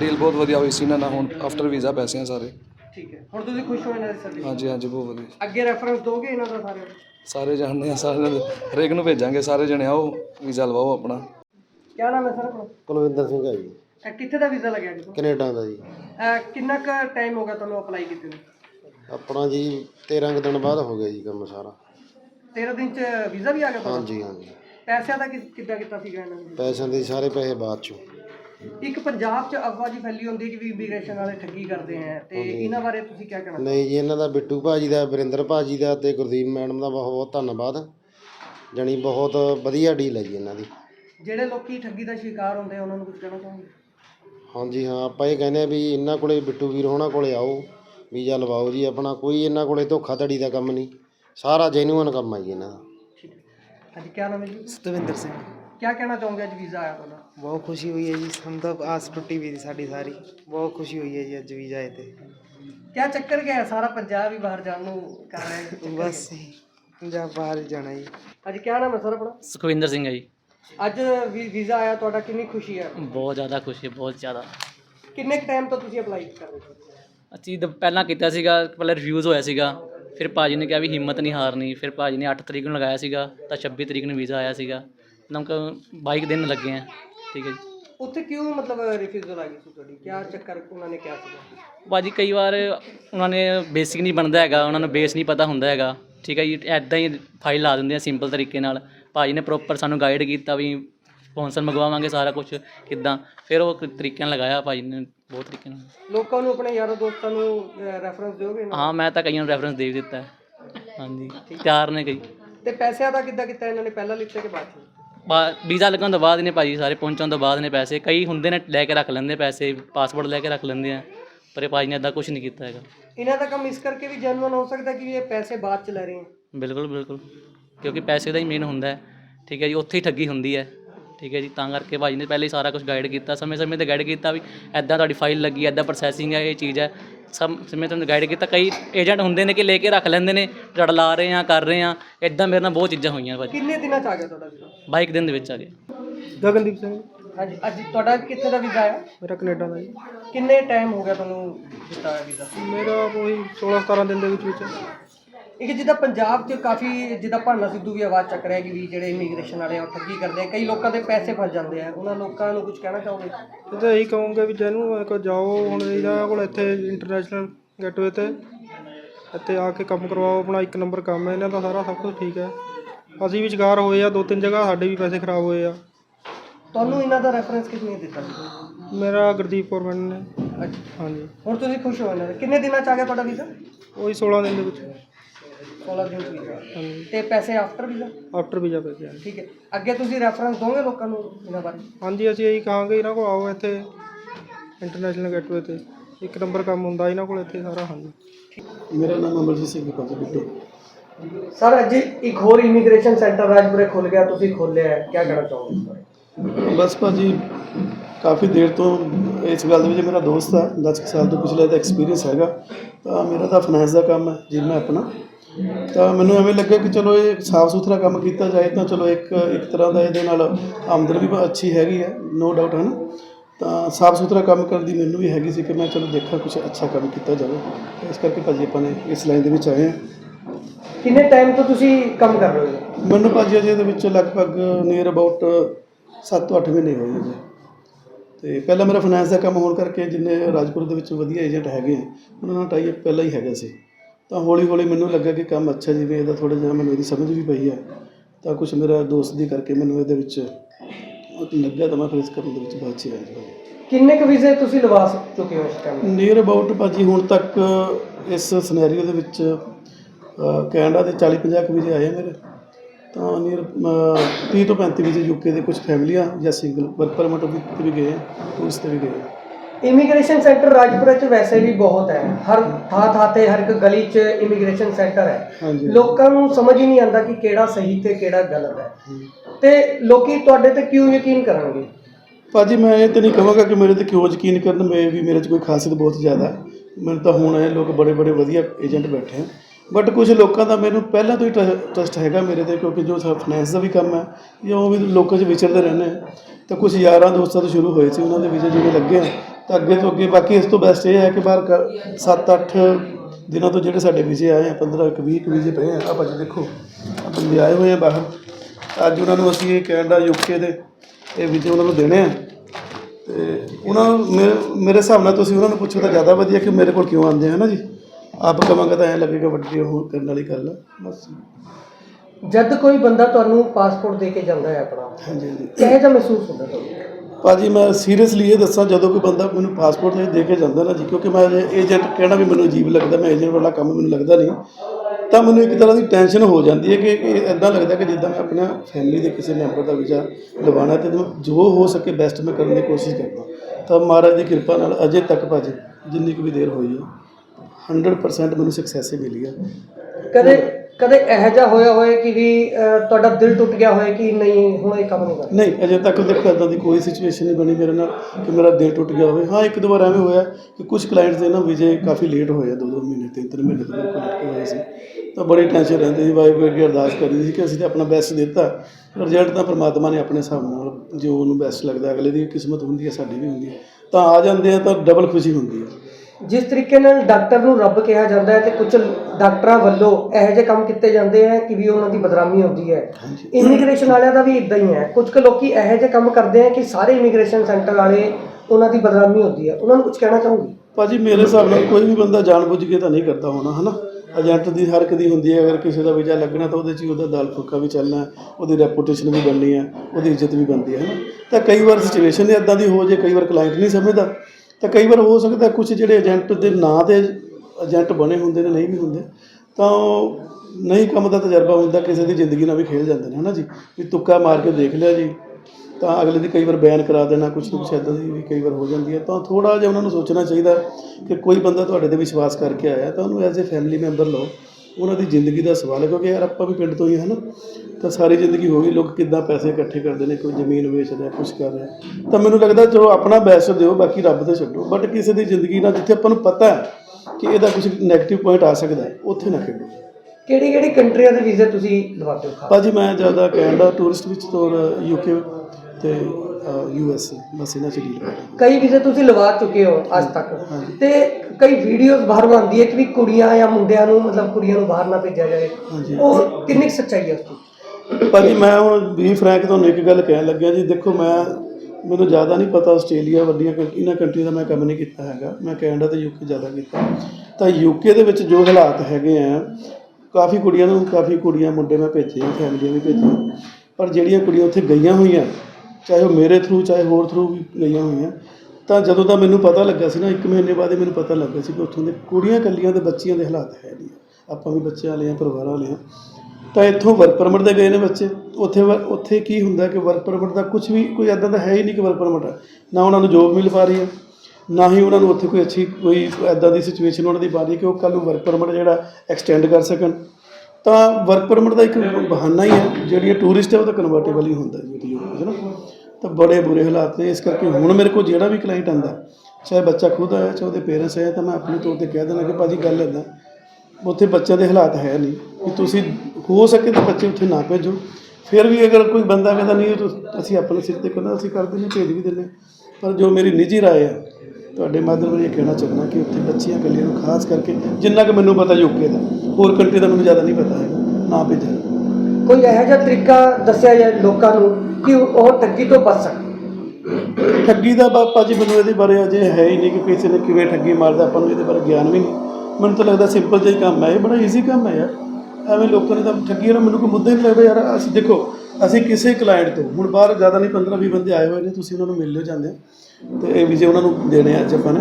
ਡੀਲ ਬਹੁਤ ਵਧੀਆ ਹੋਈ ਸੀ ਇਹਨਾਂ ਨਾਲ ਹੁਣ ਆਫਟਰ ਵੀਜ਼ਾ ਪੈਸੇ ਆ ਸਾਰੇ। ਠੀਕ ਹੈ। ਹੁਣ ਤੁਸੀਂ ਖੁਸ਼ ਹੋ ਇਹਨਾਂ ਦੀ ਸਰਵਿਸ ਹਾਂਜੀ ਹਾਂਜੀ ਬਹੁਤ ਵਧੀਆ। ਅੱਗੇ ਰੈਫਰੈਂਸ ਦੋਗੇ ਇਹਨਾਂ ਦਾ ਸਾਰੇ ਸਾਰੇ ਜਾਣਦੇ ਆ ਸਾਰੇ ਹਰੇਕ ਨੂੰ ਭੇਜਾਂਗੇ ਸਾਰੇ ਜਣੇ ਆਓ ਵੀਜ਼ਾ ਲਵਾਓ ਆਪਣਾ। ਕਿਆ ਨਾਮ ਹੈ ਸਰ ਆਪਣਾ? ਕੁਲਵਿੰਦਰ ਸਿੰਘ ਆ ਜੀ। ਇਹ ਕਿੱਥੇ ਦਾ ਵੀਜ਼ਾ ਲੱਗਿਆ ਜੀ ਕੈਨੇਡਾ ਦਾ ਜੀ। ਅਹ ਕਿੰਨਾ ਕੁ ਟਾਈਮ ਹੋ ਗਿਆ ਤੁਹਾਨੂੰ ਅਪਲਾਈ ਕੀਤੇ ਨੂੰ? ਆਪਣਾ ਜੀ 13 ਕੁ ਦਿਨ ਬਾਅਦ ਹੋ ਗਿਆ ਜੀ ਕੰਮ ਸਾਰਾ। 13 ਦਿਨ ਚ ਵੀਜ਼ਾ ਵੀ ਆ ਗਿਆ ਤੁਹਾਨੂੰ ਹਾਂਜੀ ਹਾਂਜੀ। ਪੈਸਿਆਂ ਦਾ ਕਿ- ਕਿੱਦਾਂ ਕੀਤਾ ਸੀਗਾ ਇਹਨਾਂ ਨੇ? ਪੈਸਿਆਂ ਦੇ ਸਾਰੇ ਪੈਸੇ ਬਾਅਦ ਚੋਂ। ਇੱਕ ਪੰਜਾਬ ਚ ਅਫਵਾਹ ਜੀ ਫੈਲੀ ਹੁੰਦੀ ਕਿ ਵੀ ਇਮੀਗ੍ਰੇਸ਼ਨ ਵਾਲੇ ਠੱਗੀ ਕਰਦੇ ਆ ਤੇ ਇਹਨਾਂ ਬਾਰੇ ਤੁਸੀਂ ਕੀ ਕਹਿਣਾ? ਨਹੀਂ ਜੀ ਇਹਨਾਂ ਦਾ ਬਿੱਟੂ ਭਾਜੀ ਦਾ ਵਰਿੰਦਰ ਭਾਜੀ ਦਾ ਤੇ ਗੁਰਦੀਪ ਮੈਡਮ ਦਾ ਬਹੁਤ ਬਹੁਤ ਧੰਨਵਾਦ। ਜਾਣੀ ਬਹੁਤ ਵਧੀਆ ਡੀਲ ਹੈ ਜੀ ਇਹਨਾਂ ਦੀ। ਜਿਹੜੇ ਲੋਕੀ ਠੱਗੀ ਦਾ ਸ਼ਿਕਾਰ ਹੁੰਦੇ ਆ ਉਹਨਾਂ ਨੂੰ ਕੁਝ ਕਹਿਣਾ ਚਾਹੋਗੇ? ਹਾਂਜੀ ਹਾਂ ਆਪਾਂ ਇਹ ਕਹਿੰਦੇ ਆ ਵੀ ਇਹਨਾਂ ਕੋਲੇ ਬਿੱਟੂ ਵੀਰ ਹੋਣਾ ਕੋਲੇ ਆਓ ਵੀਜ਼ਾ ਲਵਾਓ ਜੀ ਆਪਣਾ ਕੋਈ ਇਹਨਾਂ ਕੋਲੇ ਧੋਖਾਧੜੀ ਦਾ ਕੰਮ ਨਹੀਂ। ਸਾਰਾ ਜੈਨੂਇਨ ਕੰਮ ਹੈ ਜੀ ਇਹਨਾਂ ਦਾ। ਹਾਂਜੀ ਕੀ ਨਾਮ ਹੈ ਜੀ? ਸਤਵਿੰਦਰ ਸਿੰਘ। ਕੀ ਕਹਿਣਾ ਚਾਹੋਗੇ ਅੱਜ ਵੀਜ਼ਾ ਆਇਆ ਤੁਹਾਡਾ? ਬਹੁਤ ਖੁਸ਼ੀ ਹੋਈ ਹੈ ਜੀ ਸਾਨੂੰ ਤਾਂ ਆਸ ਟੁੱਟੀ ਵੀ ਸੀ ਸਾਡੀ ਸਾਰੀ। ਬਹੁਤ ਖੁਸ਼ੀ ਹੋਈ ਹੈ ਜੀ ਅੱਜ ਵੀਜ਼ਾ ਆਏ ਤੇ। ਕੀ ਚੱਕਰ ਗਿਆ ਸਾਰਾ ਪੰਜਾਬ ਹੀ ਬਾਹਰ ਜਾਣ ਨੂੰ ਕਰ ਰਿਹਾ ਹੈ ਬਸ ਪੰਜਾਬ ਬਾਹਰ ਜਾਣਾ ਜੀ। ਅੱਜ ਕੀ ਨਾਮ ਹੈ ਸਰ ਆਪਣਾ? ਸੁਖਵਿੰਦਰ ਸਿੰਘ ਹੈ ਜੀ। ਅੱਜ ਵੀ- ਵੀਜ਼ਾ ਆਇਆ ਤੁਹਾਡਾ ਕਿੰਨੀ ਖੁਸ਼ੀ ਹੈ? ਬਹੁਤ ਜ਼ਿਆਦਾ ਖੁਸ਼ੀ ਹੈ ਬਹੁਤ ਜ਼ਿਆਦਾ। ਕਿੰਨੇ ਟਾਈਮ ਤੋਂ ਤੁਸੀਂ ਅਪਲਾਈ ਕਰ ਰਹੇ ਹੋ ਅਸੀਂ ਤਾਂ ਪਹਿਲਾਂ ਕੀਤਾ ਸੀਗਾ ਪਹਿਲਾਂ ਰਿਫਿਊਜ਼ ਹੋਇਆ ਸੀਗਾ। ਫਿਰ ਭਾਜੀ ਨੇ ਕਿਹਾ ਵੀ ਹਿੰਮਤ ਨਹੀਂ ਹਾਰਨੀ ਫਿਰ ਭਾਜੀ ਨੇ 8 ਤਰੀਕ ਨੂੰ ਲਗਾਇਆ ਸੀਗਾ ਤਾਂ 26 ਤਰੀਕ ਨੂੰ ਵੀਜ਼ਾ ਆਇਆ ਸੀਗਾ। ਨਮਕ 22 ਦਿਨ ਲੱਗੇ ਆ ਠੀਕ ਹੈ ਜੀ। ਉੱਥੇ ਕਿਉਂ ਮਤਲਬ ਰਿਫਿਊਜ਼ਲ ਆ ਗਈ ਸੀ ਤੁਹਾਡੀ? ਕੀ ਚੱਕਰ ਉਹਨਾਂ ਨੇ ਕਿਹਾ ਸੀਗਾ? ਭਾਜੀ ਕਈ ਵਾਰ ਉਹਨਾਂ ਨੇ ਬੇਸਿਕ ਨਹੀਂ ਬਣਦਾ ਹੈਗਾ ਉਹਨਾਂ ਨੂੰ ਬੇਸ ਨਹੀਂ ਪਤਾ ਹੁੰਦਾ ਹੈਗਾ ਠੀਕ ਹੈ ਜੀ। ਐਦਾਂ ਹੀ ਫਾਈਲ ਲਾ ਦਿੰਦੇ ਆ ਸਿੰਪਲ ਤਰੀਕੇ ਨਾਲ। ਭਾਜੀ ਨੇ ਪ੍ਰੋਪਰ ਸਾਨੂੰ ਗਾਈਡ ਕੀਤਾ ਵੀ ਸਪੌਂਸਰ ਮੰਗਵਾਵਾਂਗੇ ਸਾਰਾ ਕੁਝ ਕਿੱਦਾਂ। ਫਿਰ ਉਹ ਤਰੀਕੇ ਨਾਲ ਲਗਾਇਆ ਭਾਜੀ ਨੇ। ਬਹੁਤ ਤਰੀਕੇ ਨਾਲ। ਲੋਕਾਂ ਨੂੰ ਆਪਣੇ ਯਾਰਾਂ ਦੋਸਤਾਂ ਨੂੰ ਰੈਫਰੈਂਸ ਦਿਓਗੇ ਨਾ? ਹਾਂ ਮੈਂ ਤਾਂ ਕਈਆਂ ਨੂੰ ਰੈਫਰੈਂਸ ਦੇ ਵੀ ਦਿੱਤਾ ਹੈ। ਹਾਂਜੀ ਚਾਰ ਨੇ ਕਈ। ਤੇ ਪੈਸਿਆਂ ਦਾ ਕਿੱਦਾਂ ਕੀਤਾ ਇਹਨਾਂ ਨੇ? ਪਹਿਲਾਂ ਲਿੱਤੇ ਕਿ ਬਾਅਦ ਚ? ਵੀਜ਼ਾ ਲੱਗਣ ਤੋਂ ਬਾਅਦ ਨੇ ਭਾਜੀ ਸਾਰੇ ਪਹੁੰਚਣ ਤੋਂ ਬਾਅਦ ਨੇ ਪੈਸੇ। ਕਈ ਹੁੰਦੇ ਨੇ ਲੈ ਕੇ ਰੱਖ ਲੈਂਦੇ ਪੈਸੇ ਪਾਸਪੋਰਟ ਲੈ ਕੇ ਰੱਖ ਲੈਂਦੇ ਆ ਪਰ ਇਹ ਭਾਜੀ ਨੇ ਇਦਾਂ ਕੁਝ ਨਹੀਂ ਕੀਤਾ ਹੈਗਾ। ਇਹਨਾਂ ਦਾ ਕੰਮ ਇਸ ਕਰਕੇ ਵੀ ਜੈਨੂਅਨ ਹੋ ਸਕਦਾ ਕਿ ਇਹ ਪੈਸੇ ਬਾਅਦ ਚ ਲੈ ਰਹੇ ਹੈ ਬਿਲਕੁਲ ਬਿਲਕੁਲ। ਕਿਉਂਕਿ ਪੈਸੇ ਦਾ ਹੀ ਮੇਨ ਹੁੰਦਾ ਹੈ। ਠੀਕ ਹੈ ਜੀ ਉੱਥੇ ਹੀ ਠੱਗੀ ਹੁੰਦੀ ਹੈ। ਠੀਕ ਹੈ ਜੀ ਤਾਂ ਕਰਕੇ ਭਾਜੀ ਨੇ ਪਹਿਲੇ ਹੀ ਸਾਰਾ ਕੁਝ ਗਾਈਡ ਕੀਤਾ ਸਮੇਂ ਸਮੇਂ ਤੇ ਗਾਈਡ ਕੀਤਾ ਵੀ ਐਦਾਂ ਤੁਹਾਡੀ ਫਾਈਲ ਲੱਗੀ ਐਦਾਂ ਪ੍ਰੋਸੈਸਿੰਗ ਹੈ ਇਹ ਚੀਜ਼ ਹੈ। ਸਭ ਸਮੇਂ ਤੇ ਗਾਈਡ ਕੀਤਾ ਕਈ ਏਜੰਟ ਹੁੰਦੇ ਨੇ ਕਿ ਲੈ ਕੇ ਰੱਖ ਲੈਂਦੇ ਨੇ ਜੜ ਲਾ ਰਹੇ ਆ ਕਰ ਰਹੇ ਆ ਐਦਾਂ ਮੇਰੇ ਨਾਲ ਬਹੁਤ ਚੀਜ਼ਾਂ ਹੋਈਆਂ ਭਾਜੀ। ਕਿੰਨੇ ਦਿਨਾਂ ਚ ਆ ਗਿਆ ਤੁਹਾਡਾ ਵੀਜ਼ਾ ਬਾਈਕ ਦਿਨ ਦੇ ਵਿੱਚ ਆ ਗਿਆ। ਗਗਨਦੀਪ ਸਿੰਘ। ਹਾਂਜੀ ਅੱਜ ਤੁਹਾਡਾ ਕਿੱਥੇ ਦਾ ਵੀਜ਼ਾ ਆਇਆ? ਮੇਰਾ ਕੈਨੇਡਾ ਦਾ ਜੀ। ਕਿੰਨੇ ਟਾਈਮ ਹੋ ਗਿਆ ਤੁਹਾਨੂੰ ਦਿੱਤਾ ਹੋਇਆ ਵੀਜ਼ਾ? ਮੇਰਾ ਕੋਈ 16 17 ਦਿਨ ਦੇ ਵਿੱਚ ਵਿੱਚ। ਇੱਕ ਜਿੱਦਾਂ ਪੰਜਾਬ 'ਚ ਕਾਫੀ ਜਿੱਦਾਂ ਭਾਨਾ ਸਿੱਧੂ ਵੀ ਆਵਾਜ਼ ਚੱਕ ਰਿਹਾ ਕਿ ਵੀ ਜਿਹੜੇ ਇਮੀਗ੍ਰੇਸ਼ਨ ਵਾਲੇ ਆ ਉਹ ਠੱਗੀ ਕਰਦੇ ਆ? ਕਈ ਲੋਕਾਂ ਦੇ ਪੈਸੇ ਫਸ ਜਾਂਦੇ ਆ। ਉਹਨਾਂ ਲੋਕਾਂ ਨੂੰ ਕੁਝ ਕਹਿਣਾ ਚਾਹੋਗੇ? ਇਹ ਤਾਂ ਇਹੀ ਕਹੂੰਗਾ ਵੀ ਜਿਹਨੂੰ ਕੋ ਜਾਓ ਹੁਣ ਇਹਨਾਂ ਕੋਲ ਇੱਥੇ ਇੰਟਰਨੈਸ਼ਨਲ ਗੇਟਵੇ ਤੇ ਇੱਥੇ ਆ ਕੇ ਕੰਮ ਕਰਵਾਓ ਆਪਣਾ ਇੱਕ ਨੰਬਰ ਕੰਮ ਹੈ ਇਹਨਾਂ ਦਾ ਸਾਰਾ ਸਭ ਕੁਝ ਠੀਕ ਹੈ। ਅਸੀਂ ਵੀ ਸ਼ਿਕਾਰ ਹੋਏ ਆ ਦੋ ਤਿੰਨ ਜਗ੍ਹਾ ਸਾਡੇ ਵੀ ਪੈਸੇ ਖਰਾਬ ਹੋਏ ਆ। ਤੁਹਾਨੂੰ ਇਹਨਾਂ ਦਾ ਰੈਫਰੈਂਸ ਕਿਸ ਨੇ ਦਿੱਤਾ? ਮੇਰਾ ਗੁਰਦੀਪ ਕੌਰ ਮੈਡਮ ਨੇ। ਅੱਛਾ। ਹਾਂਜੀ। ਹੁਣ ਤੁਸੀਂ ਖੁਸ਼ ਹੋ ਇਹਨਾਂ ਦੇ? ਕਿੰਨੇ ਦਿਨਾਂ 'ਚ ਆ ਗਿਆ ਤੁਹਾਡਾ ਵੀਜ਼ਾ ਉਹੀ 16 ਦਿਨ ਦੇ ਵਿੱਚ। 16 ਦਿਨ 'ਚ ਵੀਜ਼ਾ। ਹਾਂਜੀ ਤੇ ਪੈਸੇ ਆਫਟਰ ਵੀਜ਼ਾ? ਆਫਟਰ ਵੀਜ਼ਾ ਪੈ ਗਿਆ ਠੀਕ ਹੈ। ਅੱਗੇ ਤੁਸੀਂ ਰੈਫਰੈਂਸ ਦੋਗੇ ਲੋਕਾਂ ਨੂੰ ਇਹਨਾਂ ਬਾਰੇ? ਹਾਂਜੀ ਅਸੀਂ ਇਹੀ ਕਹਾਂਗੇ ਇਹਨਾਂ ਕੋਲ ਆਓ ਇੱਥੇ ਇੰਟਰਨੈਸ਼ਨਲ ਗੇਟਵੇ ਤੇ। ਇੱਕ ਨੰਬਰ ਕੰਮ ਹੁੰਦਾ ਇਹਨਾਂ ਕੋਲ ਇੱਥੇ ਸਾਰਾ ਹਾਂਜੀ। ਮੇਰਾ ਨਾਮ ਅਮਰਜੀਤ ਸਿੰਘ ਪੰਜ ਬਿੱਟੂ ਸਰ ਅੱਜ ਇੱਕ ਹੋਰ ਇਮੀਗ੍ਰੇਸ਼ਨ ਸੈਂਟਰ ਰਾਜਪੁਰੇ ਖੁੱਲ ਗਿਆ ਤੁਸੀਂ ਖੋਲਿਆ ਹੈ। ਕੀ ਕਹਿਣਾ ਚਾਹੋਗੇ ਇਸ ਬਾਰੇ? ਬਸ ਭਾਜੀ ਕਾਫੀ ਦੇਰ ਤੋਂ ਇਸ ਗੱਲ ਦੇ ਵਿੱਚ ਮੇਰਾ ਦੋਸਤ ਆ 10 ਕੁ ਸਾਲ ਤੋਂ ਪਿਛਲੇ ਦਾ ਐਕਸਪੀਰੀਅੰਸ ਹੈਗਾ। ਤਾਂ ਮੇਰਾ ਤਾਂ ਫਾਈਨੈਂਸ ਦਾ ਕੰਮ ਹੈ ਜੀ ਮੈਂ ਆਪਣਾ। ਤਾਂ ਮੈਨੂੰ ਐਵੇਂ ਲੱਗਾ ਕਿ ਚਲੋ ਇਹ ਸਾਫ਼ ਸੁਥਰਾ ਕੰਮ ਕੀਤਾ ਜਾਏ ਤਾਂ ਚਲੋ ਇੱਕ ਇੱਕ ਤਰ੍ਹਾਂ ਦਾ ਇਹਦੇ ਨਾਲ ਆਮਦਨ ਵੀ ਅੱਛੀ ਹੈਗੀ ਹੈ ਨੋ ਡਾਊਟ ਹੈ ਨਾ। ਤਾਂ ਸਾਫ਼ ਸੁਥਰਾ ਕੰਮ ਕਰਨ ਦੀ ਮੈਨੂੰ ਵੀ ਹੈਗੀ ਸੀ ਕਿ ਮੈਂ ਚਲੋ ਦੇਖਾਂ ਕੁਝ ਅੱਛਾ ਕੰਮ ਕੀਤਾ ਜਾਵੇ। ਇਸ ਕਰਕੇ ਭਾਜੀ ਆਪਾਂ ਨੇ ਇਸ ਲਾਈਨ ਦੇ ਵਿੱਚ ਆਏ ਹਾਂ। ਕਿੰਨੇ ਟਾਈਮ ਤੋਂ ਤੁਸੀਂ ਕੰਮ ਕਰ ਰਹੇ ਹੋ? ਮੈਨੂੰ ਭਾਜੀ ਅਜੇ ਇਹਦੇ ਵਿੱਚ ਲਗਭਗ ਨੀਅਰ ਅਬਾਊਟ 7 ਤੋਂ 8 ਮਹੀਨੇ ਹੋਏ ਜੀ। ਤੇ ਪਹਿਲਾਂ ਮੇਰਾ ਫਾਈਨੈਂਸ ਦਾ ਕੰਮ ਹੋਣ ਕਰਕੇ ਜਿੰਨੇ ਰਾਜਪੁਰ ਦੇ ਵਿੱਚ ਵਧੀਆ ਏਜੰਟ ਹੈਗੇ ਆ, ਉਹਨਾਂ ਨਾਲ ਟਾਈ ਅਪ ਪਹਿਲਾਂ ਹੀ ਹੈਗਾ ਸੀ। ਤਾਂ ਹੌਲੀ ਹੌਲੀ ਮੈਨੂੰ ਲੱਗਾ ਕਿ ਕੰਮ ਅੱਛਾ ਜਿਵੇਂ ਇਹਦਾ ਥੋੜਾ ਜਿਹਾ ਮੈਨੂੰ ਇਹਦੀ ਸਮਝ ਵੀ ਪਈ ਹੈ ਤਾਂ ਕੁਝ ਮੇਰਾ ਦੋਸਤ ਦੀ ਕਰਕੇ ਮੈਨੂੰ ਇਹਦੇ ਵਿੱਚ ਉਹ ਲੱਗਾ ਤਾਂ ਮੈਂ ਫਿਰ ਇਸ ਕਰਨ ਦੇ ਵਿੱਚ ਬਾਅਦ 'ਚ ਆਇਆ ਜੀ ਕਿੰਨੇ ਕੁ ਵੀਜ਼ੇ ਤੁਸੀਂ ਲਵਾ ਚੁੱਕੇ ਹੋ ਇਸ ਟਾਈਮ ਨੀਅਰ ਅਬਾਊਟ ਭਾਜੀ ਹੁਣ ਤੱਕ ਇਸ ਸਿਨੈਰੀਓ ਦੇ ਵਿੱਚ ਅ, ਕੈਨੇਡਾ ਦੇ 40 50 ਕੁ ਵੀਜ਼ੇ ਆਏ ਆ ਮੇਰੇ। ਤਾਂ ਨੀਅਰ 30 ਤੋਂ 35 ਵੀਜ਼ੇ ਯੂਕੇ ਦੇ ਕੁਝ ਫੈਮਲੀਆਂ ਜਾਂ ਸਿੰਗਲ ਵਰਕ ਪਰਮਿਟ ਤੇ ਵੀ ਗਏ ਉਸ ਤੇ ਵੀ ਗਏ। ਇਮੀਗ੍ਰੇਸ਼ਨ ਸੈਂਟਰ ਰਾਜਪੁਰਾ ਚ ਵੈਸੇ ਵੀ ਬਹੁਤ ਹੈ। ਹਰ ਥਾਂ ਥਾਂ ਤੇ ਹਰ ਇੱਕ ਗਲੀ ਚ ਇਮੀਗ੍ਰੇਸ਼ਨ ਸੈਂਟਰ ਹੈ। ਹਾਂਜੀ। ਲੋਕਾਂ ਨੂੰ ਸਮਝ ਹੀ ਨਹੀਂ ਆਉਂਦਾ ਕਿ ਕਿਹੜਾ ਸਹੀ ਤੇ ਕਿਹੜਾ ਗਲਤ ਹੈ। ਤੇ ਲੋਕੀ ਤੁਹਾਡੇ ਤੇ ਕਿਉਂ ਯਕੀਨ ਕਰਨਗੇ? ਭਾਜੀ ਮੈਂ ਇਹ ਤੇ ਨਹੀਂ ਕਹਾਂਗਾ ਕਿ ਮੇਰੇ ਤੇ ਕਿਉਂ ਯਕੀਨ ਕਰਨ। ਮੈਂ ਵੀ ਮੇਰੇ 'ਚ ਕੋਈ ਖਾਸੀਅਤ ਬਹੁਤ ਜ਼ਿਆਦਾ ਹੈ। ਮੈਨੂੰ ਤਾਂ ਹੁਣ ਇਹ ਲੋਕ ਬੜੇ ਬੜੇ ਵਧੀਆ ਏਜੰਟ ਬੈਠੇ ਆ ਬਟ ਕੁਝ ਲੋਕਾਂ ਦਾ ਮੈਨੂੰ ਪਹਿਲਾਂ ਤੋਂ ਹੀ ਟਰਸਟ ਹੈਗਾ ਮੇਰੇ ਤੇ, ਕਿਉਂਕਿ ਜੋ ਫਾਈਨੈਂਸ ਦਾ ਵੀ ਕੰਮ ਹੈ, ਜਾਂ ਉਹ ਵੀ ਲੋਕਾਂ 'ਚ ਵਿਚਰਦੇ ਰਹਿੰਦੇ ਤਾਂ ਕੁਝ ਯਾਰਾਂ ਦੋਸਤਾਂ ਤੋਂ ਸ਼ੁਰੂ ਹੋਏ ਸੀ, ਉਹਨਾਂ ਦੇ ਵੀਜ਼ੇ ਜਿਵੇਂ ਲੱਗੇ ਆ ਤਾਂ ਅੱਗੇ ਤੋਂ ਅੱਗੇ ਬਾਕੀ ਇਸ ਤੋਂ ਬੈਸਟ ਇਹ ਹੈ ਕਿ ਬਾਹਰ 7-8 ਦਿਨਾਂ ਤੋਂ ਜਿਹੜੇ ਸਾਡੇ ਵੀਜ਼ੇ ਆਏ ਆ 15 ਕੁ 20 ਕੁ ਵੀਜ਼ੇ ਪਏ ਆ ਆ ਭਾਜੀ ਦੇਖੋ ਆਹ ਬੰਦੇ ਆਏ ਹੋਏ ਆ ਬਾਹਰ ਅੱਜ ਉਹਨਾਂ ਨੂੰ ਅਸੀਂ ਇਹ ਕੈਨੇਡਾ ਯੂਕੇ ਦੇ ਇਹ ਵੀਜ਼ੇ ਉਹਨਾਂ ਨੂੰ ਦੇਣੇ ਆ ਤੇ ਉਹਨਾਂ ਨੂੰ ਮੇਰੇ ਮੇਰੇ ਹਿਸਾਬ ਨਾਲ ਤੁਸੀਂ ਉਹਨਾਂ ਨੂੰ ਪੁੱਛੋ ਤਾਂ ਜ਼ਿਆਦਾ ਵਧੀਆ ਕਿ ਮੇਰੇ ਕੋਲ ਕਿਉਂ ਆਉਂਦੇ ਆ ਨਾ ਜੀ। ਆਪ ਕਵਾਂਗਾ ਤਾਂ ਐਂ ਲੱਗੇਗਾ ਵੱਡੀ ਉਹ ਕਰਨ ਵਾਲੀ ਗੱਲ ਆ ਬਸ। ਜਦ ਕੋਈ ਬੰਦਾ ਤੁਹਾਨੂੰ ਪਾਸਪੋਰਟ ਦੇ ਕੇ ਜਾਂਦਾ ਹੈ ਆਪਣਾ ਹਾਂਜੀ ਹਾਂਜੀ। ਕਿਹੋ ਜਿਹਾ ਮਹਿਸੂਸ ਹੁੰਦਾ ਤੁਹਾਨੂੰ? ਭਾਜੀ ਮੈਂ ਸੀਰੀਅਸਲੀ ਇਹ ਦੱਸਾਂ ਜਦੋਂ ਕੋਈ ਬੰਦਾ ਮੈਨੂੰ ਪਾਸਪੋਰਟ ਦੇ ਦੇ ਕੇ ਜਾਂਦਾ ਨਾ ਜੀ ਕਿਉਂਕਿ ਮੈਂ ਏਜੰਟ ਕਹਿਣਾ ਵੀ ਮੈਨੂੰ ਅਜੀਬ ਲੱਗਦਾ ਮੈਂ ਏਜੰਟ ਵਾਲਾ ਕੰਮ ਮੈਨੂੰ ਲੱਗਦਾ ਨਹੀਂ ਤਾਂ ਮੈਨੂੰ ਇੱਕ ਤਰ੍ਹਾਂ ਦੀ ਟੈਨਸ਼ਨ ਹੋ ਜਾਂਦੀ ਹੈ ਕਿ ਇਦਾਂ ਲੱਗਦਾ ਕਿ ਜਿੱਦਾਂ ਮੈਂ ਆਪਣਾ ਫੈਮਿਲੀ ਦੇ ਕਿਸੇ ਮੈਂਬਰ ਦਾ ਵੀਜ਼ਾ ਲਵਾਉਣਾ ਤੇ ਮੈਂ ਜੋ ਹੋ ਸਕੇ ਬੈਸਟ ਮੈਂ ਕਰਨ ਦੀ ਕੋਸ਼ਿਸ਼ ਕਰਦਾ। ਤਾਂ ਮਹਾਰਾਜ ਦੀ ਕਿਰਪਾ ਨਾਲ ਅਜੇ ਤੱਕ ਭਾਜੀ ਜਿੰਨੀ ਕੁ ਵੀ ਦੇਰ ਹੋਈ ਹੈ 100% ਮੈਨੂੰ ਸਕਸੈਸ ਹੀ ਮਿਲੀ ਹੈ ਕਦੇ ਕਦੇ ਇਹੋ ਜਿਹਾ ਹੋਇਆ ਹੋਏ ਕਿ ਵੀ ਅਹ, ਤੁਹਾਡਾ ਦਿਲ ਟੁੱਟ ਗਿਆ ਹੋਏ ਕਿ ਨਹੀਂ ਹੁਣ ਇਹ ਕੰਮ ਨਹੀਂ ਕਰਨਾ? ਨਹੀਂ ਅਜੇ ਤੱਕ ਦੇਖੋ ਇਦਾਂ ਦੀ ਕੋਈ ਸਿਚੁਏਸ਼ਨ ਨਹੀਂ ਬਣੀ ਮੇਰੇ ਨਾਲ ਕਿ ਮੇਰਾ ਦਿਲ ਟੁੱਟ ਗਿਆ ਹੋਵੇ। ਹਾਂ ਇੱਕ ਦੋ ਵਾਰ ਐਵੇਂ ਹੋਇਆ ਕਿ ਕੁਝ ਕਲਾਇੰਟਸ ਦੇ ਨਾ ਵੀਜ਼ੇ ਕਾਫੀ ਲੇਟ ਹੋਏ ਆ ਦੋ ਦੋ ਮਹੀਨੇ ਤਿੰਨ ਤਿੰਨ ਮਹੀਨੇ ਤੋਂ ਲਟਕੇ ਹੋਏ ਸੀ। ਤਾਂ ਬੜੀ ਟੈਨਸ਼ਨ ਰਹਿੰਦੀ ਸੀ ਵਾਹਿਗੁਰੂ ਅੱਗੇ ਅਰਦਾਸ ਕਰੀ ਸੀ ਕਿ ਅਸੀਂ ਤਾਂ ਆਪਣਾ ਬੈਸਟ ਦਿੱਤਾ। ਰਿਜ਼ਲਟ ਤਾਂ ਪ੍ਰਮਾਤਮਾ ਨੇ ਆਪਣੇ ਹਿਸਾਬ ਨਾਲ ਜੋ ਉਹਨੂੰ ਬੈਸਟ ਲੱਗਦਾ ਅਗਲੇ ਦੀ ਕਿਸਮਤ ਹੁੰਦੀ ਹੈ ਸਾਡੀ ਵੀ ਹੁੰਦੀ ਹੈ ਤਾਂ ਆ ਜਾਂਦੇ ਆ ਤਾਂ ਡਬਲ ਖੁਸ਼ੀ ਹੁੰਦੀ ਹੈ ਜਿਸ ਤਰੀਕੇ ਨਾਲ ਡਾਕਟਰ ਨੂੰ ਰੱਬ ਕਿਹਾ ਜਾਂਦਾ ਹੈ ਤੇ ਕੁਝ ਡਾਕਟਰਾਂ ਵੱਲੋਂ ਇਹੋ ਜਿਹੇ ਕੰਮ ਕੀਤੇ ਜਾਂਦੇ ਆ ਕਿ ਵੀ ਉਹਨਾਂ ਦੀ ਬਦਨਾਮੀ ਹੁੰਦੀ ਹੈ। ਇਮੀਗ੍ਰੇਸ਼ਨ ਵਾਲਿਆਂ ਦਾ ਵੀ ਇਦਾਂ ਹੀ ਹੈ। ਕੁਝ ਕੁ ਲੋਕੀ ਇਹੋ ਜਿਹੇ ਕੰਮ ਕਰਦੇ ਆ ਕਿ ਸਾਰੇ ਇਮੀਗ੍ਰੇਸ਼ਨ ਸੈਂਟਰ ਵਾਲੇ ਉਹਨਾਂ ਦੀ ਬਦਨਾਮੀ ਹੁੰਦੀ ਹੈ। ਉਹਨਾਂ ਨੂੰ ਕੁਝ ਕਹਿਣਾ ਚਾਹੂੰਗੀ? ਭਾਜੀ ਮੇਰੇ ਹਿਸਾਬ ਨਾਲ ਕੋਈ ਵੀ ਬੰਦਾ ਜਾਣਬੁੱਝ ਕੇ ਤਾਂ ਨਹੀਂ ਕਰਦਾ ਹੋਣਾ ਹਨਾ? ਏਜੰਟ ਦੀ ਹਰ ਇੱਕ ਦੀ ਹੁੰਦੀ ਹੈ। ਅਗਰ ਕਿਸੇ ਦਾ ਵੀਜ਼ਾ ਲੱਗਣਾ ਤਾਂ ਉਹਦੇ 'ਚ ਉਹਦਾ ਦਾਲ ਫੁਲਕਾ ਵੀ ਚੱਲਣਾ ਉਹਦੀ ਰੈਪੂਟੇਸ਼ਨ ਵੀ ਬਣਨੀ ਹੈ ਉਹਦੀ ਇੱਜ਼ਤ ਵੀ ਬਣਦੀ ਹੈ ਹਨਾ? ਤਾਂ ਕਈ ਵਾਰ ਸਿਚੁਏਸ਼ਨ ਇਦਾਂ ਦੀ ਹੋ ਜੇ ਕਈ ਵਾਰ ਕਲਾਇੰਟ ਨਹੀਂ ਸਮਝਦਾ। ਤਾਂ ਕਈ ਵਾਰ ਹੋ ਸਕਦਾ ਕੁਝ ਜਿਹੜੇ ਏਜੰਟ ਦੇ ਨਾਂ ਤੇ ਏਜੰਟ ਬਣੇ ਹੁੰਦੇ ਨੇ, ਨਹੀਂ ਵੀ ਹੁੰਦੇ, ਤਾਂ ਉਹ ਨਹੀਂ ਕੰਮ ਦਾ ਤਜਰਬਾ ਹੁੰਦਾ ਕਿਸੇ ਦੀ ਜ਼ਿੰਦਗੀ ਨਾਲ ਵੀ ਖੇਲ ਜਾਂਦੇ ਨੇ, ਹਨਾ ਜੀ? ਵੀ ਤੁੱਕਾ ਮਾਰ ਕੇ ਦੇਖ ਲਿਆ ਜੀ, ਤਾਂ ਅਗਲੇ ਦੀ ਕਈ ਵਾਰ ਬੈਨ ਕਰਾ ਦੇਣਾ, ਕੁਛ ਨਾ ਕੁਛ ਇੱਦਾਂ ਦੀ ਵੀ ਕਈ ਵਾਰ ਹੋ ਜਾਂਦੀ ਹੈ, ਤਾਂ ਥੋੜਾ ਜਿਹਾ ਉਹਨਾਂ ਨੂੰ ਸੋਚਣਾ ਚਾਹੀਦਾ ਕਿ ਕੋਈ ਬੰਦਾ ਤੁਹਾਡੇ ਤੇ ਵਿਸ਼ਵਾਸ ਕਰਕੇ ਆਇਆ, ਤਾਂ ਉਹਨੂੰ ਐਜ਼ ਅ ਫੈਮਿਲੀ ਮੈਂਬਰ ਲਓ। ਉਹਨਾਂ ਦੀ ਜ਼ਿੰਦਗੀ ਦਾ ਸਵਾਲ ਹੈ ਕਿਉਂਕਿ ਯਾਰ ਆਪਾਂ ਵੀ ਪਿੰਡ ਤੋਂ ਹੀ ਹਾਂ ਨਾ ਤਾਂ ਸਾਰੀ ਜ਼ਿੰਦਗੀ ਹੋ ਗਈ ਲੋਕ ਕਿੱਦਾਂ ਪੈਸੇ ਇਕੱਠੇ ਕਰਦੇ ਨੇ ਕੋਈ ਜ਼ਮੀਨ ਵੇਚ ਰਿਹਾ ਕੁਛ ਕਰ ਰਿਹਾ। ਤਾਂ ਮੈਨੂੰ ਲੱਗਦਾ ਚਲੋ ਆਪਣਾ ਬੈਸਟ ਦਿਓ ਬਾਕੀ ਰੱਬ ਤੇ ਛੱਡੋ। ਬਟ ਕਿਸੇ ਦੀ ਜ਼ਿੰਦਗੀ ਨਾਲ ਜਿੱਥੇ ਆਪਾਂ ਨੂੰ ਪਤਾ ਹੈ ਕਿ ਇਹਦਾ ਕੁਝ ਨੈਗੇਟਿਵ ਪੁਆਇੰਟ ਆ ਸਕਦਾ ਹੈ ਉੱਥੇ ਨਾ ਖੇਡੋ। ਕਿਹੜੀ ਕਿਹੜੀ ਕੰਟਰੀਆਂ ਦੇ ਵੀਜ਼ੇ ਤੁਸੀਂ ਲਵਾਤੇ ਹੋ ਭਾਜੀ ਮੈਂ ਜ਼ਿਆਦਾ ਕੈਨੇਡਾ ਟੂਰਿਸਟ ਵਿੱਚ ਤੋਂ ਯੂਕੇ ਤੇ ਯੂ ਐਸ ਬਸ ਇਹਨਾਂ 'ਚ ਡੀਲ ਕਈ ਵੀਜ਼ੇ ਤੁਸੀਂ ਲਵਾ ਚੁੱਕੇ ਹੋ ਅੱਜ ਤੱਕ। ਤੇ ਕਈ ਵੀਡੀਓਜ਼ ਬਾਹਰ ਆਉਂਦੀ ਹੈ ਕਿ ਵੀ ਕੁੜੀਆਂ ਜਾਂ ਮੁੰਡਿਆਂ ਨੂੰ ਮਤਲਬ ਕੁੜੀਆਂ ਨੂੰ ਬਾਹਰ ਨਾ ਭੇਜਿਆ ਜਾਏ। ਹਾਂਜੀ। ਉਹ ਕਿੰਨੀ ਕੁ ਸੱਚਾਈ ਹੈ ਉਸ ਦੀ? ਭਾਜੀ ਮੈਂ ਹੁਣ ਵੀ ਫਰੈਂਕ ਤੁਹਾਨੂੰ ਇੱਕ ਗੱਲ ਕਹਿਣ ਲੱਗਿਆ ਜੀ। ਦੇਖੋ ਮੈਂ ਮੈਨੂੰ ਜ਼ਿਆਦਾ ਨਹੀਂ ਪਤਾ ਆਸਟ੍ਰੇਲੀਆ ਵੱਡੀਆਂ ਕੰਟ- ਇਹਨਾਂ ਕੰਟਰੀ ਦਾ ਮੈਂ ਕੰਮ ਨਹੀਂ ਕੀਤਾ ਹੈਗਾ। ਮੈਂ ਕੈਨੇਡਾ ਤੇ ਯੂਕੇ ਜ਼ਿਆਦਾ ਕੀਤਾ। ਤਾਂ ਯੂਕੇ ਦੇ ਵਿੱਚ ਜੋ ਹਾਲਾਤ ਹੈਗੇ ਆ ਕਾਫੀ ਕੁੜੀਆਂ ਨੂੰ ਕਾਫੀ ਕੁੜੀਆਂ ਮੁੰਡੇ ਮੈਂ ਭੇਜੇ ਆ ਫੈਮਲੀਆਂ ਵੀ ਭੇਜੀਆਂ ਪਰ ਜਿਹੜੀਆਂ ਕੁੜੀਆਂ ਉੱਥੇ ਗਈਆਂ ਹੋਈਆਂ ਚਾਹੇ ਉਹ ਮੇਰੇ ਥਰੂ ਚਾਹੇ ਹੋਰ ਥਰੂ ਵੀ ਗਈਆਂ ਹੋਈਆਂ, ਤਾਂ ਜਦੋਂ ਦਾ ਮੈਨੂੰ ਪਤਾ ਲੱਗਾ ਸੀ ਨਾ, ਇੱਕ ਮਹੀਨੇ ਬਾਅਦ ਹੀ ਮੈਨੂੰ ਪਤਾ ਲੱਗਾ ਸੀ ਕਿ ਉੱਥੋਂ ਦੇ ਕੁੜੀਆਂ ਕੱਲੀਆਂ ਤੇ ਬੱਚੀਆਂ ਦੇ ਹਾਲਾਤ ਹੈ ਨਹੀਂ ਆਪਾਂ ਵੀ ਬੱਚਿਆਂ ਵਾਲੇ ਆ, ਪਰਿਵਾਰਾਂ ਵਾਲੇ ਆ। ਤਾਂ ਇੱਥੋਂ ਵਰਕ ਪਰਮਿਟ ਦੇ ਗਏ ਨੇ ਬੱਚੇ। ਉੱਥੇ ਵਰ- ਉੱਥੇ ਕੀ ਹੁੰਦਾ ਕਿ ਵਰਕ ਪਰਮਿਟ ਦਾ ਕੁਝ ਵੀ, ਕੋਈ ਐਦਾਂ ਦਾ ਹੈ ਹੀ ਨਹੀਂ ਕਿ ਵਰਕ ਪਰਮਿਟ ਨਾ ਉਹਨਾਂ ਨੂੰ ਜੋਬ ਮਿਲ ਪਾ ਰਹੀ ਹੈ ਨਾ ਹੀ ਉਹਨਾਂ ਨੂੰ ਉੱਥੇ ਕੋਈ ਅੱਛੀ, ਕੋਈ ਐਦਾਂ ਦੀ ਸਿਚੁਏਸ਼ਨ ਉਹਨਾਂ ਦੀ ਪਾ ਰਹੀ ਹੈ ਕਿ ਉਹ ਕੱਲ੍ਹ ਨੂੰ ਵਰਕ ਪਰਮਿਟ ਜਿਹੜਾ ਐਕਸਟੈਂਡ ਕਰ ਸਕਣ। ਤਾਂ ਵਰਕ ਪਰਮਿਟ ਦਾ ਇੱਕ ਬਹਾਨਾ ਹੀ ਹੈ ਜਿਹੜੀਆਂ ਟੂਰਿਸਟ ਹੈ ਉਹ ਤਾਂ ਕਨਵਰਟੇਬਲ ਹੀ ਹੁੰਦਾ ਜੀ ਤਾਂ ਬੜੇ ਬੁਰੇ ਹਾਲਾਤ ਨੇ। ਇਸ ਕਰਕੇ ਹੁਣ ਮੇਰੇ ਕੋਲ ਜਿਹੜਾ ਵੀ ਕਲਾਇੰਟ ਆਂਦਾ ਚਾਹੇ ਬੱਚਾ ਖੁਦ ਆਇਆ, ਚਾਹੇ ਉਹਦੇ ਪੇਰੈਂਟਸ ਆਇਆ, ਤਾਂ ਮੈਂ ਆਪਣੇ ਤੌਰ ਤੇ ਕਹਿ ਦੇਣਾ ਕਿ ਭਾਜੀ ਗੱਲ ਇੱਦਾਂ ਉੱਥੇ ਬੱਚਿਆਂ ਦੇ ਹਾਲਾਤ ਹੈ ਨਹੀਂ। ਕਿ ਤੁਸੀਂ ਹੋ ਸਕੇ ਤਾਂ ਬੱਚੇ ਉੱਥੇ ਨਾ ਭੇਜੋ। ਫਿਰ ਵੀ ਅਗਰ ਕੋਈ ਬੰਦਾ ਕਹਿੰਦਾ, ਨਹੀਂ ਅਸੀਂ ਆਪਣੇ ਸਿਰ ਤੇ ਕਹਿੰਦਾ, ਅਸੀਂ ਕਰ ਦਿੰਦੇ ਭੇਜ ਵੀ ਦਿੰਦੇ ਪਰ ਜੋ ਮੇਰੀ ਨਿੱਜੀ ਰਾਏ ਹੈ ਤੁਹਾਡੇ ਮਾਧਿਅਮ ਰਾਹੀਂ ਇਹ ਕਹਿਣਾ ਚਾਹੁੰਦਾ ਕਿ ਉੱਥੇ ਬੱਚੀਆਂ ਇਕੱਲੀਆਂ ਨੂੰ ਖਾਸ ਕਰਕੇ ਜਿੰਨਾ ਕਿ ਮੈਨੂੰ ਪਤਾ ਯੂਕੇ ਦਾ, ਹੋਰ ਕੰਟਰੀ ਦਾ ਮੈਨੂੰ ਜ਼ਿਆਦਾ ਨਹੀਂ ਪਤਾ ਹੈਗਾ, ਨਾ ਭੇਜਣ ਕੋਈ ਇਹੋ ਜਿਹਾ ਤਰੀਕਾ ਦੱਸਿਆ ਜਾਏ ਲੋਕਾਂ ਨੂੰ? ਕਿ ਉਹ ਠੱਗੀ ਤੋਂ ਬਚ ਸਕਣ। ਠੱਗੀ ਦਾ ਬਾਪਾ ਜੀ ਮੈਨੂੰ ਇਹਦੇ ਬਾਰੇ ਅਜੇ ਹੈ ਹੀ ਨਹੀਂ ਕਿ ਕਿਸੇ ਨੇ ਕਿਵੇਂ ਠੱਗੀ ਮਾਰਦਾ, ਆਪਾਂ ਨੂੰ ਇਹਦੇ ਬਾਰੇ ਗਿਆਨ ਵੀ ਨਹੀਂ। ਮੈਨੂੰ ਤਾਂ ਲੱਗਦਾ ਸਿੰਪਲ ਜਿਹਾ ਕੰਮ ਹੈ, ਇਹ ਬੜਾ ਈਜ਼ੀ ਕੰਮ ਹੈ ਯਾਰ। ਐਵੇਂ ਲੋਕਾਂ ਨੇ ਤਾਂ ਠੱਗੀ ਨਾ ਮੈਨੂੰ ਕੋਈ ਮੁੱਦਾ ਹੀ ਨਹੀਂ ਲੱਗਦਾ ਯਾਰ। ਅਸੀਂ ਦੇਖੋ, ਅਸੀਂ ਕਿਸੇ ਕਲਾਇੰਟ ਤੋਂ, ਹੁਣ ਬਾਹਰ ਜ਼ਿਆਦਾ ਨਹੀਂ 15 20 ਬੰਦੇ ਆਏ ਹੋਏ ਨੇ, ਤੁਸੀਂ ਉਹਨਾਂ ਨੂੰ ਮਿਲ ਲਿਓ, ਜਾਂਦੇ ਹੋ। ਤੇ ਇਹ ਵੀਜ਼ੇ ਉਹਨਾਂ ਨੂੰ ਦੇਣੇ ਆ ਅੱਜ ਆਪਾਂ ਨੇ,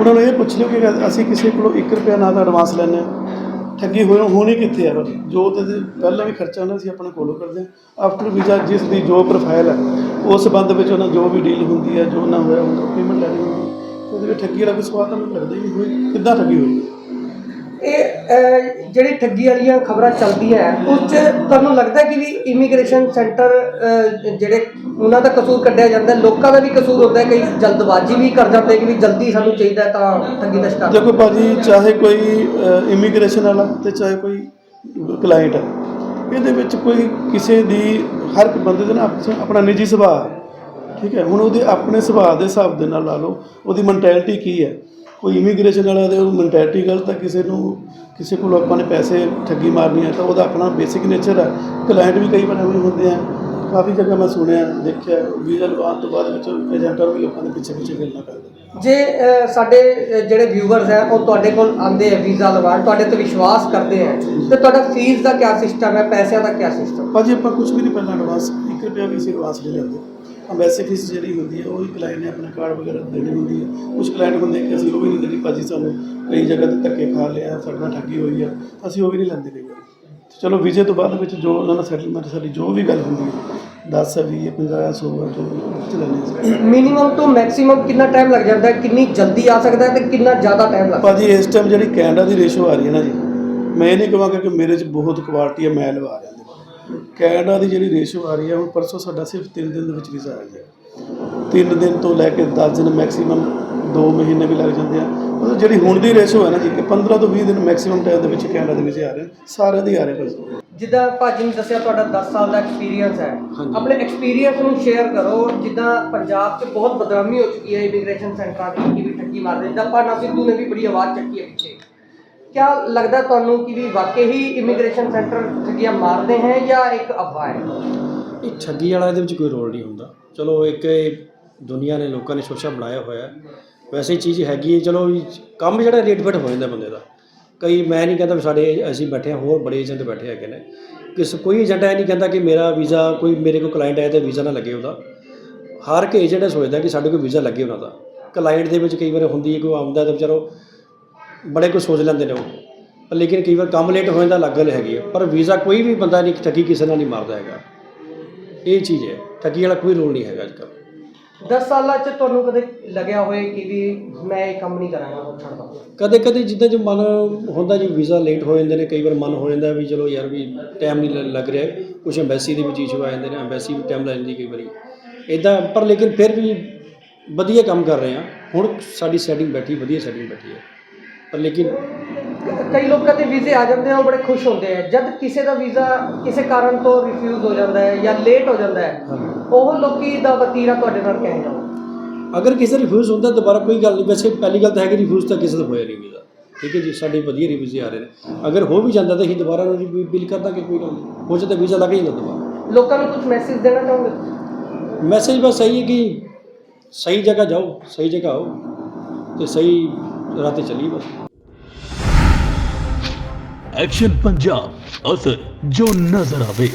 ਉਹਨਾਂ ਨੂੰ ਇਹ ਪੁੱਛ ਲਿਓ ਕਿ ਅਸੀਂ ਕਿਸੇ ਕੋਲੋਂ 1 ਰੁਪਿਆ ਨਾ ਤਾਂ ਐਡਵਾਂਸ ਲੈਂਦੇ ਹਾਂ। ਠੱਗੀ ਹੋਈ ਹੋਣੀ ਕਿੱਥੇ ਆ? ਭਾਜੀ ਜੋ ਤੇ ਪਹਿਲਾਂ ਵੀ ਖਰਚਾ ਹੁੰਦਾ ਸੀ, ਆਪਣਾ ਕੋਲੋਂ ਕਰਦੇ ਹਾਂ ਆਫਟਰ ਵੀਜ਼ਾ ਜਿਸ ਦੀ ਜੋ ਪ੍ਰੋਫਾਈਲ ਹੈ ਉਸ ਸੰਬੰਧ ਵਿੱਚ ਉਹਨਾਂ ਜੋ ਵੀ ਡੀਲ ਹੁੰਦੀ ਹੈ ਜੋ ਨਾ ਹੋਇਆ ਹੁੰਦਾ ਪੇਮੈਂਟ ਲੈਣੀ ਹੁੰਦੀ ਹੈ ਉਹਦੇ ਵਿੱਚ ਠੱਗੀ ਵਾਲਾ ਕੋਈ ਸਵਾਲ ਤਾਂ ਮੈਨੂੰ ਲੱਗਦਾ ਹੀ ਨਹੀਂ ਹੋਈ ਕਿੱਦਾਂ ਠੱਗੀ ਹੋਈ? ਇਹ ਜਿਹੜੀ ਠੱਗੀ ਵਾਲੀਆਂ ਖਬਰਾਂ ਚੱਲਦੀਆਂ ਹੈ, ਉਸ 'ਚ ਤੁਹਾਨੂੰ ਲੱਗਦਾ ਕਿ ਵੀ ਇਮੀਗ੍ਰੇਸ਼ਨ ਸੈਂਟਰ ਜਿਹੜੇ ਉਹਨਾਂ ਦਾ ਕਸੂਰ ਕੱਢਿਆ ਜਾਂਦਾ ਲੋਕਾਂ ਦਾ ਵੀ ਕਸੂਰ ਹੁੰਦਾ ਹੈ ਕਈ ਜਲਦਬਾਜ਼ੀ ਵੀ ਕਰ ਜਾਂਦੇ ਕਿ ਵੀ ਜਲਦੀ ਸਾਨੂੰ ਚਾਹੀਦਾ ਤਾਂ ਠੱਗੀ ਦਾ ਸ਼ਿਕਾਰ ਦੇਖੋ ਭਾਜੀ ਚਾਹੇ ਕੋਈ ਇਮੀਗ੍ਰੇਸ਼ਨ ਵਾਲਾ ਤੇ ਚਾਹੇ ਕੋਈ ਕਲਾਇੰਟ ਹੈ ਇਹਦੇ ਵਿੱਚ ਕੋਈ ਕਿਸੇ ਦੀ ਹਰ ਇੱਕ ਬੰਦੇ ਦਾ ਨਾ ਆਪਣਾ ਨਿੱਜੀ ਸੁਭਾਅ ਹੈ ਠੀਕ ਹੈ? ਹੁਣ ਉਹਦੇ ਆਪਣੇ ਸੁਭਾਅ ਦੇ ਹਿਸਾਬ ਦੇ ਨਾਲ ਲਾ ਲਓ ਉਹਦੀ ਮੈਂਟੈਲਿਟੀ ਕੀ ਹੈ? ਕੋਈ ਇਮੀਗ੍ਰੇਸ਼ਨ ਵਾਲਾ ਦੇ ਉਹ ਮੈਂਟੈਲਿਟੀ ਗਲਤ ਹੈ ਕਿਸੇ ਨੂੰ ਕਿਸੇ ਕੋਲ ਆਪਾਂ ਨੇ ਪੈਸੇ ਠੱਗੀ ਮਾਰਨੀ ਹੈ ਤਾਂ ਉਹਦਾ ਆਪਣਾ ਬੇਸਿਕ ਨੇਚਰ ਹੈ ਕਲਾਇੰਟ ਵੀ ਕਈ ਵਾਰ ਐਵੇਂ ਹੁੰਦੇ ਆ। ਕਾਫੀ ਜਗ੍ਹਾ ਮੈਂ ਸੁਣਿਆ ਦੇਖਿਆ ਵੀਜ਼ਾ ਲਗਵਾਉਣ ਤੋਂ ਬਾਅਦ ਵਿੱਚ ਏਜੰਟਾਂ ਵੀ ਲੋਕਾਂ ਦੇ ਪਿੱਛੇ ਪਿੱਛੇ ਫਿਰਨਾ ਪੈਂਦਾ। ਜੇ ਸਾਡੇ ਜਿਹੜੇ ਵਿਊਵਰਸ ਹੈ ਉਹ ਤੁਹਾਡੇ ਕੋਲ ਆਉਂਦੇ ਆ ਵੀਜ਼ਾ ਲਵਾਉਣ ਤੁਹਾਡੇ ਤੇ ਵਿਸ਼ਵਾਸ ਕਰਦੇ ਆ ਤੇ ਤੁਹਾਡਾ ਫੀਸ ਦਾ ਕੀ ਸਿਸਟਮ ਹੈ ਪੈਸਿਆਂ ਦਾ ਕੀ ਸਿਸਟਮ ਭਾਜੀ ਆਪਾਂ ਕੁਝ ਵੀ ਨਹੀਂ ਪਹਿਲਾਂ ਐਡਵਾਂਸ 1 ਰੁਪਿਆ ਵੀ ਅਸੀਂ ਐਡਵਾਂਸ ਨਹੀਂ ਲੈਂਦੇ। ਅੰਬੈਸੀ ਫੀਸ ਜਿਹੜੀ ਹੁੰਦੀ ਹੈ ਉਹ ਹੀ ਕਲਾਇੰਟ ਨੇ ਆਪਣਾ ਕਾਰਡ ਵਗੈਰਾ ਦੇਣੀ ਹੁੰਦੀ ਹੈ। ਕੁਝ ਕਲਾਇੰਟ ਹੁੰਦੇ ਕਿ ਅਸੀਂ ਉਹ ਵੀ ਨਹੀਂ ਦੇਣੀ ਭਾਜੀ ਸਾਨੂੰ ਕਈ ਜਗ੍ਹਾ ਤੇ ਧੱਕੇ ਖਾ ਲਿਆ ਸਾਡੇ ਨਾਲ ਠੱਗੀ ਹੋਈ ਆ ਅਸੀਂ ਉਹ ਵੀ ਨਹੀਂ ਲੈਂਦੇ ਕਈ ਵਾਰੀ। ਤੇ ਚਲੋ ਵੀਜ਼ੇ ਤੋਂ ਬਾਅਦ ਵਿੱਚ ਜੋ ਉਹਨਾਂ ਨਾਲ ਸੈਟਲਮੈਂਟ ਸਾਡੀ ਜੋ ਵੀ ਗੱਲ ਹੁੰਦੀ ਹੈ 10 ਹੈ 20 ਹੈ 50 ਹੈ 100 ਹੈ ਜੋ ਵੀ ਉਹ 'ਚ ਲੈਂਦੇ ਅਸੀਂ। ਮਿਨੀਮਮ ਤੋਂ ਮੈਕਸਿਮਮ ਕਿੰਨਾ ਟਾਈਮ ਲੱਗ ਜਾਂਦਾ ਹੈ ਕਿੰਨੀ ਜਲਦੀ ਆ ਸਕਦਾ ਹੈ ਤੇ ਕਿੰਨਾ ਜ਼ਿਆਦਾ ਟਾਈਮ ਲੱਗਦਾ ਭਾਜੀ ਇਸ ਟਾਈਮ ਜਿਹੜੀ ਕੈਨੇਡਾ ਦੀ ਰੇਸ਼ੋ ਆ ਰਹੀ ਹੈ ਨਾ ਜੀ ਮੈਂ ਇਹ ਨਹੀਂ ਕਹਾਂਗਾ ਕਿ ਮੇਰੇ 'ਚ ਬਹੁਤ ਕੁਆਲਿਟੀ ਹੈ ਮੈਂ ਲਵਾ ਰਿਹਾ। ਕੈਨੇਡਾ ਦੀ ਜਿਹੜੀ ਰੇਸ਼ੋ ਆ ਰਹੀ ਹੈ ਹੁਣ ਪਰਸੋਂ ਸਾਡਾ ਸਿਰਫ 3 ਦਿਨ ਦੇ ਵਿੱਚ ਵੀਜ਼ਾ ਆ ਗਿਆ। 3 ਦਿਨ ਤੋਂ ਲੈ ਕੇ 10 ਦਿਨ ਮੈਕਸਿਮਮ 2 ਮਹੀਨੇ ਵੀ ਲੱਗ ਜਾਂਦੇ ਆ। ਮਤਲਬ ਜਿਹੜੀ ਹੁਣ ਦੀ ਰੇਸ਼ੋ ਹੈ ਨਾ ਜੀ ਕਿ 15 ਤੋਂ 20 ਦਿਨ ਮੈਕਸਿਮਮ ਟਾਈਮ ਦੇ ਵਿੱਚ ਕੈਨੇਡਾ ਦੇ ਵੀਜ਼ੇ ਆ ਰਹੇ। ਸਾਰਿਆਂ ਦੇ ਆ ਰਹੇ ਭਾਜੀ। ਜਿੱਦਾਂ ਭਾਜੀ ਨੇ ਦੱਸਿਆ ਤੁਹਾਡਾ 10 ਸਾਲ ਦਾ ਐਕਸਪੀਰੀਅੰਸ ਹੈ। ਆਪਣੇ ਐਕਸਪੀਰੀਅੰਸ ਨੂੰ ਸ਼ੇਅਰ ਕਰੋ ਜਿੱਦਾਂ ਪੰਜਾਬ 'ਚ ਬਹੁਤ ਬਦਨਾਮੀ ਹੋ ਚੁੱਕੀ ਹੈ ਇਮੀਗ੍ਰੇਸ਼ਨ ਸੈਂਟਰਾਂ ਦੀ ਕਿ ਵੀ ਠੱਗੀ ਮਾਰਦੇ ਜਿੱਦਾਂ ਪਾਨਾ ਸਿੱਧੂ ਨੇ ਵੀ ਬੜੀ ਆਵਾਜ਼ ਚੱਕੀ ਹੈ ਪਿੱਛੇ। ਕਿਆ ਲੱਗਦਾ ਤੁਹਾਨੂੰ ਕਿ ਵੀ ਵਾਕਈ ਹੀ ਇਮੀਗ੍ਰੇਸ਼ਨ ਸੈਂਟਰ ਠੱਗੀਆਂ ਮਾਰਦੇ ਹੈ ਜਾਂ ਇੱਕ ਅਫਵਾਹ ਹੈ ਇਹ ਠੱਗੀ ਵਾਲਾ ਇਹਦੇ ਵਿੱਚ ਕੋਈ ਰੋਲ ਨਹੀਂ ਹੁੰਦਾ ਚਲੋ ਇੱਕ ਇਹ ਦੁਨੀਆ ਨੇ ਲੋਕਾਂ ਨੇ ਸ਼ੋਸ਼ਾ ਬਣਾਇਆ ਹੋਇਆ ਵੈਸੇ ਹੀ ਚੀਜ਼ ਹੈਗੀ ਹੈ ਚਲੋ ਵੀ ਕੰਮ ਜਿਹੜਾ ਰੇਟ ਫੇਟ ਹੋ ਜਾਂਦਾ ਬੰਦੇ ਦਾ ਕਈ ਮੈਂ ਨਹੀਂ ਕਹਿੰਦਾ ਵੀ ਸਾਡੇ ਅਸੀਂ ਬੈਠੇ ਹਾਂ ਹੋਰ ਬੜੇ ਏਜੰਟ ਬੈਠੇ ਹੈਗੇ ਨੇ ਕਿਸ ਕੋਈ ਏਜੰਟ ਇਹ ਨਹੀਂ ਕਹਿੰਦਾ ਕਿ ਮੇਰਾ ਵੀਜ਼ਾ ਕੋਈ ਮੇਰੇ ਕੋਲ ਕਲਾਇੰਟ ਆਇਆ ਤਾਂ ਵੀਜ਼ਾ ਨਾ ਲੱਗੇ ਉਹਦਾ ਹਰ ਇੱਕ ਏਜੰਟ ਇਹ ਸੋਚਦਾ ਕਿ ਸਾਡੇ ਕੋਲ ਵੀਜ਼ਾ ਲੱਗੇ ਉਹਨਾਂ ਦਾ ਕਲਾਇੰਟ ਦੇ ਵਿੱਚ ਕਈ ਵਾਰ ਹੁੰਦੀ ਹੈ ਕੋਈ ਆਉਂਦਾ ਤਾਂ ਵਿਚਾਰੋ ਬੜੇ ਕੁਝ ਸੋਚ ਲੈਂਦੇ ਨੇ ਉਹ। ਪਰ ਲੇਕਿਨ ਕਈ ਵਾਰ ਕੰਮ ਲੇਟ ਹੋ ਜਾਂਦਾ ਲੱਗ ਗੱਲ ਹੈਗੀ ਹੈ ਪਰ ਵੀਜ਼ਾ ਕੋਈ ਵੀ ਬੰਦਾ ਨਹੀਂ ਠੱਗੀ ਕਿਸੇ ਨਾਲ ਨਹੀਂ ਮਾਰਦਾ ਹੈਗਾ। ਇਹ ਚੀਜ਼ ਹੈ। ਠੱਗੀ ਵਾਲਾ ਕੋਈ ਰੋਲ ਨਹੀਂ ਹੈਗਾ ਅੱਜ ਕੱਲ੍ਹ 10 ਸਾਲਾਂ 'ਚ ਤੁਹਾਨੂੰ ਕਦੇ ਲੱਗਿਆ ਹੋਏ ਕਿ ਵੀ ਮੈਂ ਇਹ ਕੰਮ ਨਹੀਂ ਕਰਾਂਗਾ ਉਹ ਛੱਡ ਦਾਂ? ਕਦੇ ਕਦੇ ਜਿੱਦਾਂ ਜੋ ਮਨ ਹੁੰਦਾ ਜੀ ਵੀਜ਼ਾ ਲੇਟ ਹੋ ਜਾਂਦੇ ਨੇ ਕਈ ਵਾਰ ਮਨ ਹੋ ਜਾਂਦਾ ਵੀ ਚਲੋ ਯਾਰ ਵੀ ਟਾਈਮ ਨਹੀਂ ਲੱਗ ਰਿਹਾ। ਕੁਝ ਐਮਬੈਸੀ ਦੇ ਵਿੱਚ ਇਸ਼ੂ ਆ ਜਾਂਦੇ ਨੇ ਐਮਬੈਸੀ ਵੀ ਟਾਈਮ ਲੈ ਜਾਂਦੀ ਕਈ ਵਾਰੀ। ਇਦਾਂ ਪਰ ਲੇਕਿਨ ਫਿਰ ਵੀ ਵਧੀਆ ਕੰਮ ਕਰ ਰਹੇ ਹਾਂ। ਹੁਣ ਸਾਡੀ ਸੈਟਿੰਗ ਬੈਠੀ ਵਧੀਆ ਸੈਟਿੰਗ ਬੈਠੀ ਹੈ। ਪਰ ਲੇਕਿਨ ਕਈ ਲੋਕਾਂ ਦੇ ਵੀਜ਼ੇ ਆ ਜਾਂਦੇ ਆ ਉਹ ਬੜੇ ਖੁਸ਼ ਹੁੰਦੇ ਆ। ਜਦ ਕਿਸੇ ਦਾ ਵੀਜ਼ਾ ਕਿਸੇ ਕਾਰਨ ਤੋਂ ਰਿਫਿਊਜ਼ ਹੋ ਜਾਂਦਾ ਹੈ ਜਾਂ ਲੇਟ ਹੋ ਜਾਂਦਾ ਹੈ ਉਹ ਲੋਕੀ ਦਾ ਵਤੀਰਾ ਤੁਹਾਡੇ ਨਾਲ ਕਹਿ ਜਾਂਦਾ ਅਗਰ ਕਿਸੇ ਰਿਫਿਊਜ਼ ਹੁੰਦਾ ਦੁਬਾਰਾ ਕੋਈ ਗੱਲ ਨਹੀਂ। ਵੈਸੇ ਪਹਿਲੀ ਗੱਲ ਤਾਂ ਹੈ ਕਿ ਰਿਫਿਊਜ਼ ਤਾਂ ਕਿਸੇ ਦਾ ਹੋਇਆ ਨਹੀਂ ਵੀਜ਼ਾ। ਠੀਕ ਹੈ ਜੀ ਸਾਡੇ ਵਧੀਆ ਰਿਵਿਊਜ਼ ਆ ਰਹੇ ਨੇ। ਅਗਰ ਹੋ ਵੀ ਜਾਂਦਾ ਤਾਂ ਅਸੀਂ ਦੁਬਾਰਾ ਨੂੰ ਬਿਲ ਕਰ ਦਾਂਗੇ ਕੋਈ ਗੱਲ ਨਹੀਂ। ਹੋ ਜਾਂਦਾ ਵੀਜ਼ਾ ਲੱਗ ਹੀ ਜਾਂਦਾ ਦੁਬਾਰਾ। ਲੋਕਾਂ ਨੂੰ ਕੁਝ ਮੈਸੇਜ ਦੇਣਾ ਚਾਹੋਗੇ ਮੈਸੇਜ ਬਸ ਸਹੀ ਹੈ ਕਿ ਸਹੀ ਜਗ੍ਹਾ ਜਾਓ ਸਹੀ ਜਗ੍ਹਾ ਆਓ ਤੇ ਸਹੀ ਰਾਤੇ ਚੱਲੀ ਬਸ। ਐਕਸ਼ਨ ਪੰਜਾਬ ਅਸਰ ਜੋ ਨਜ਼ਰ ਆਵੇ।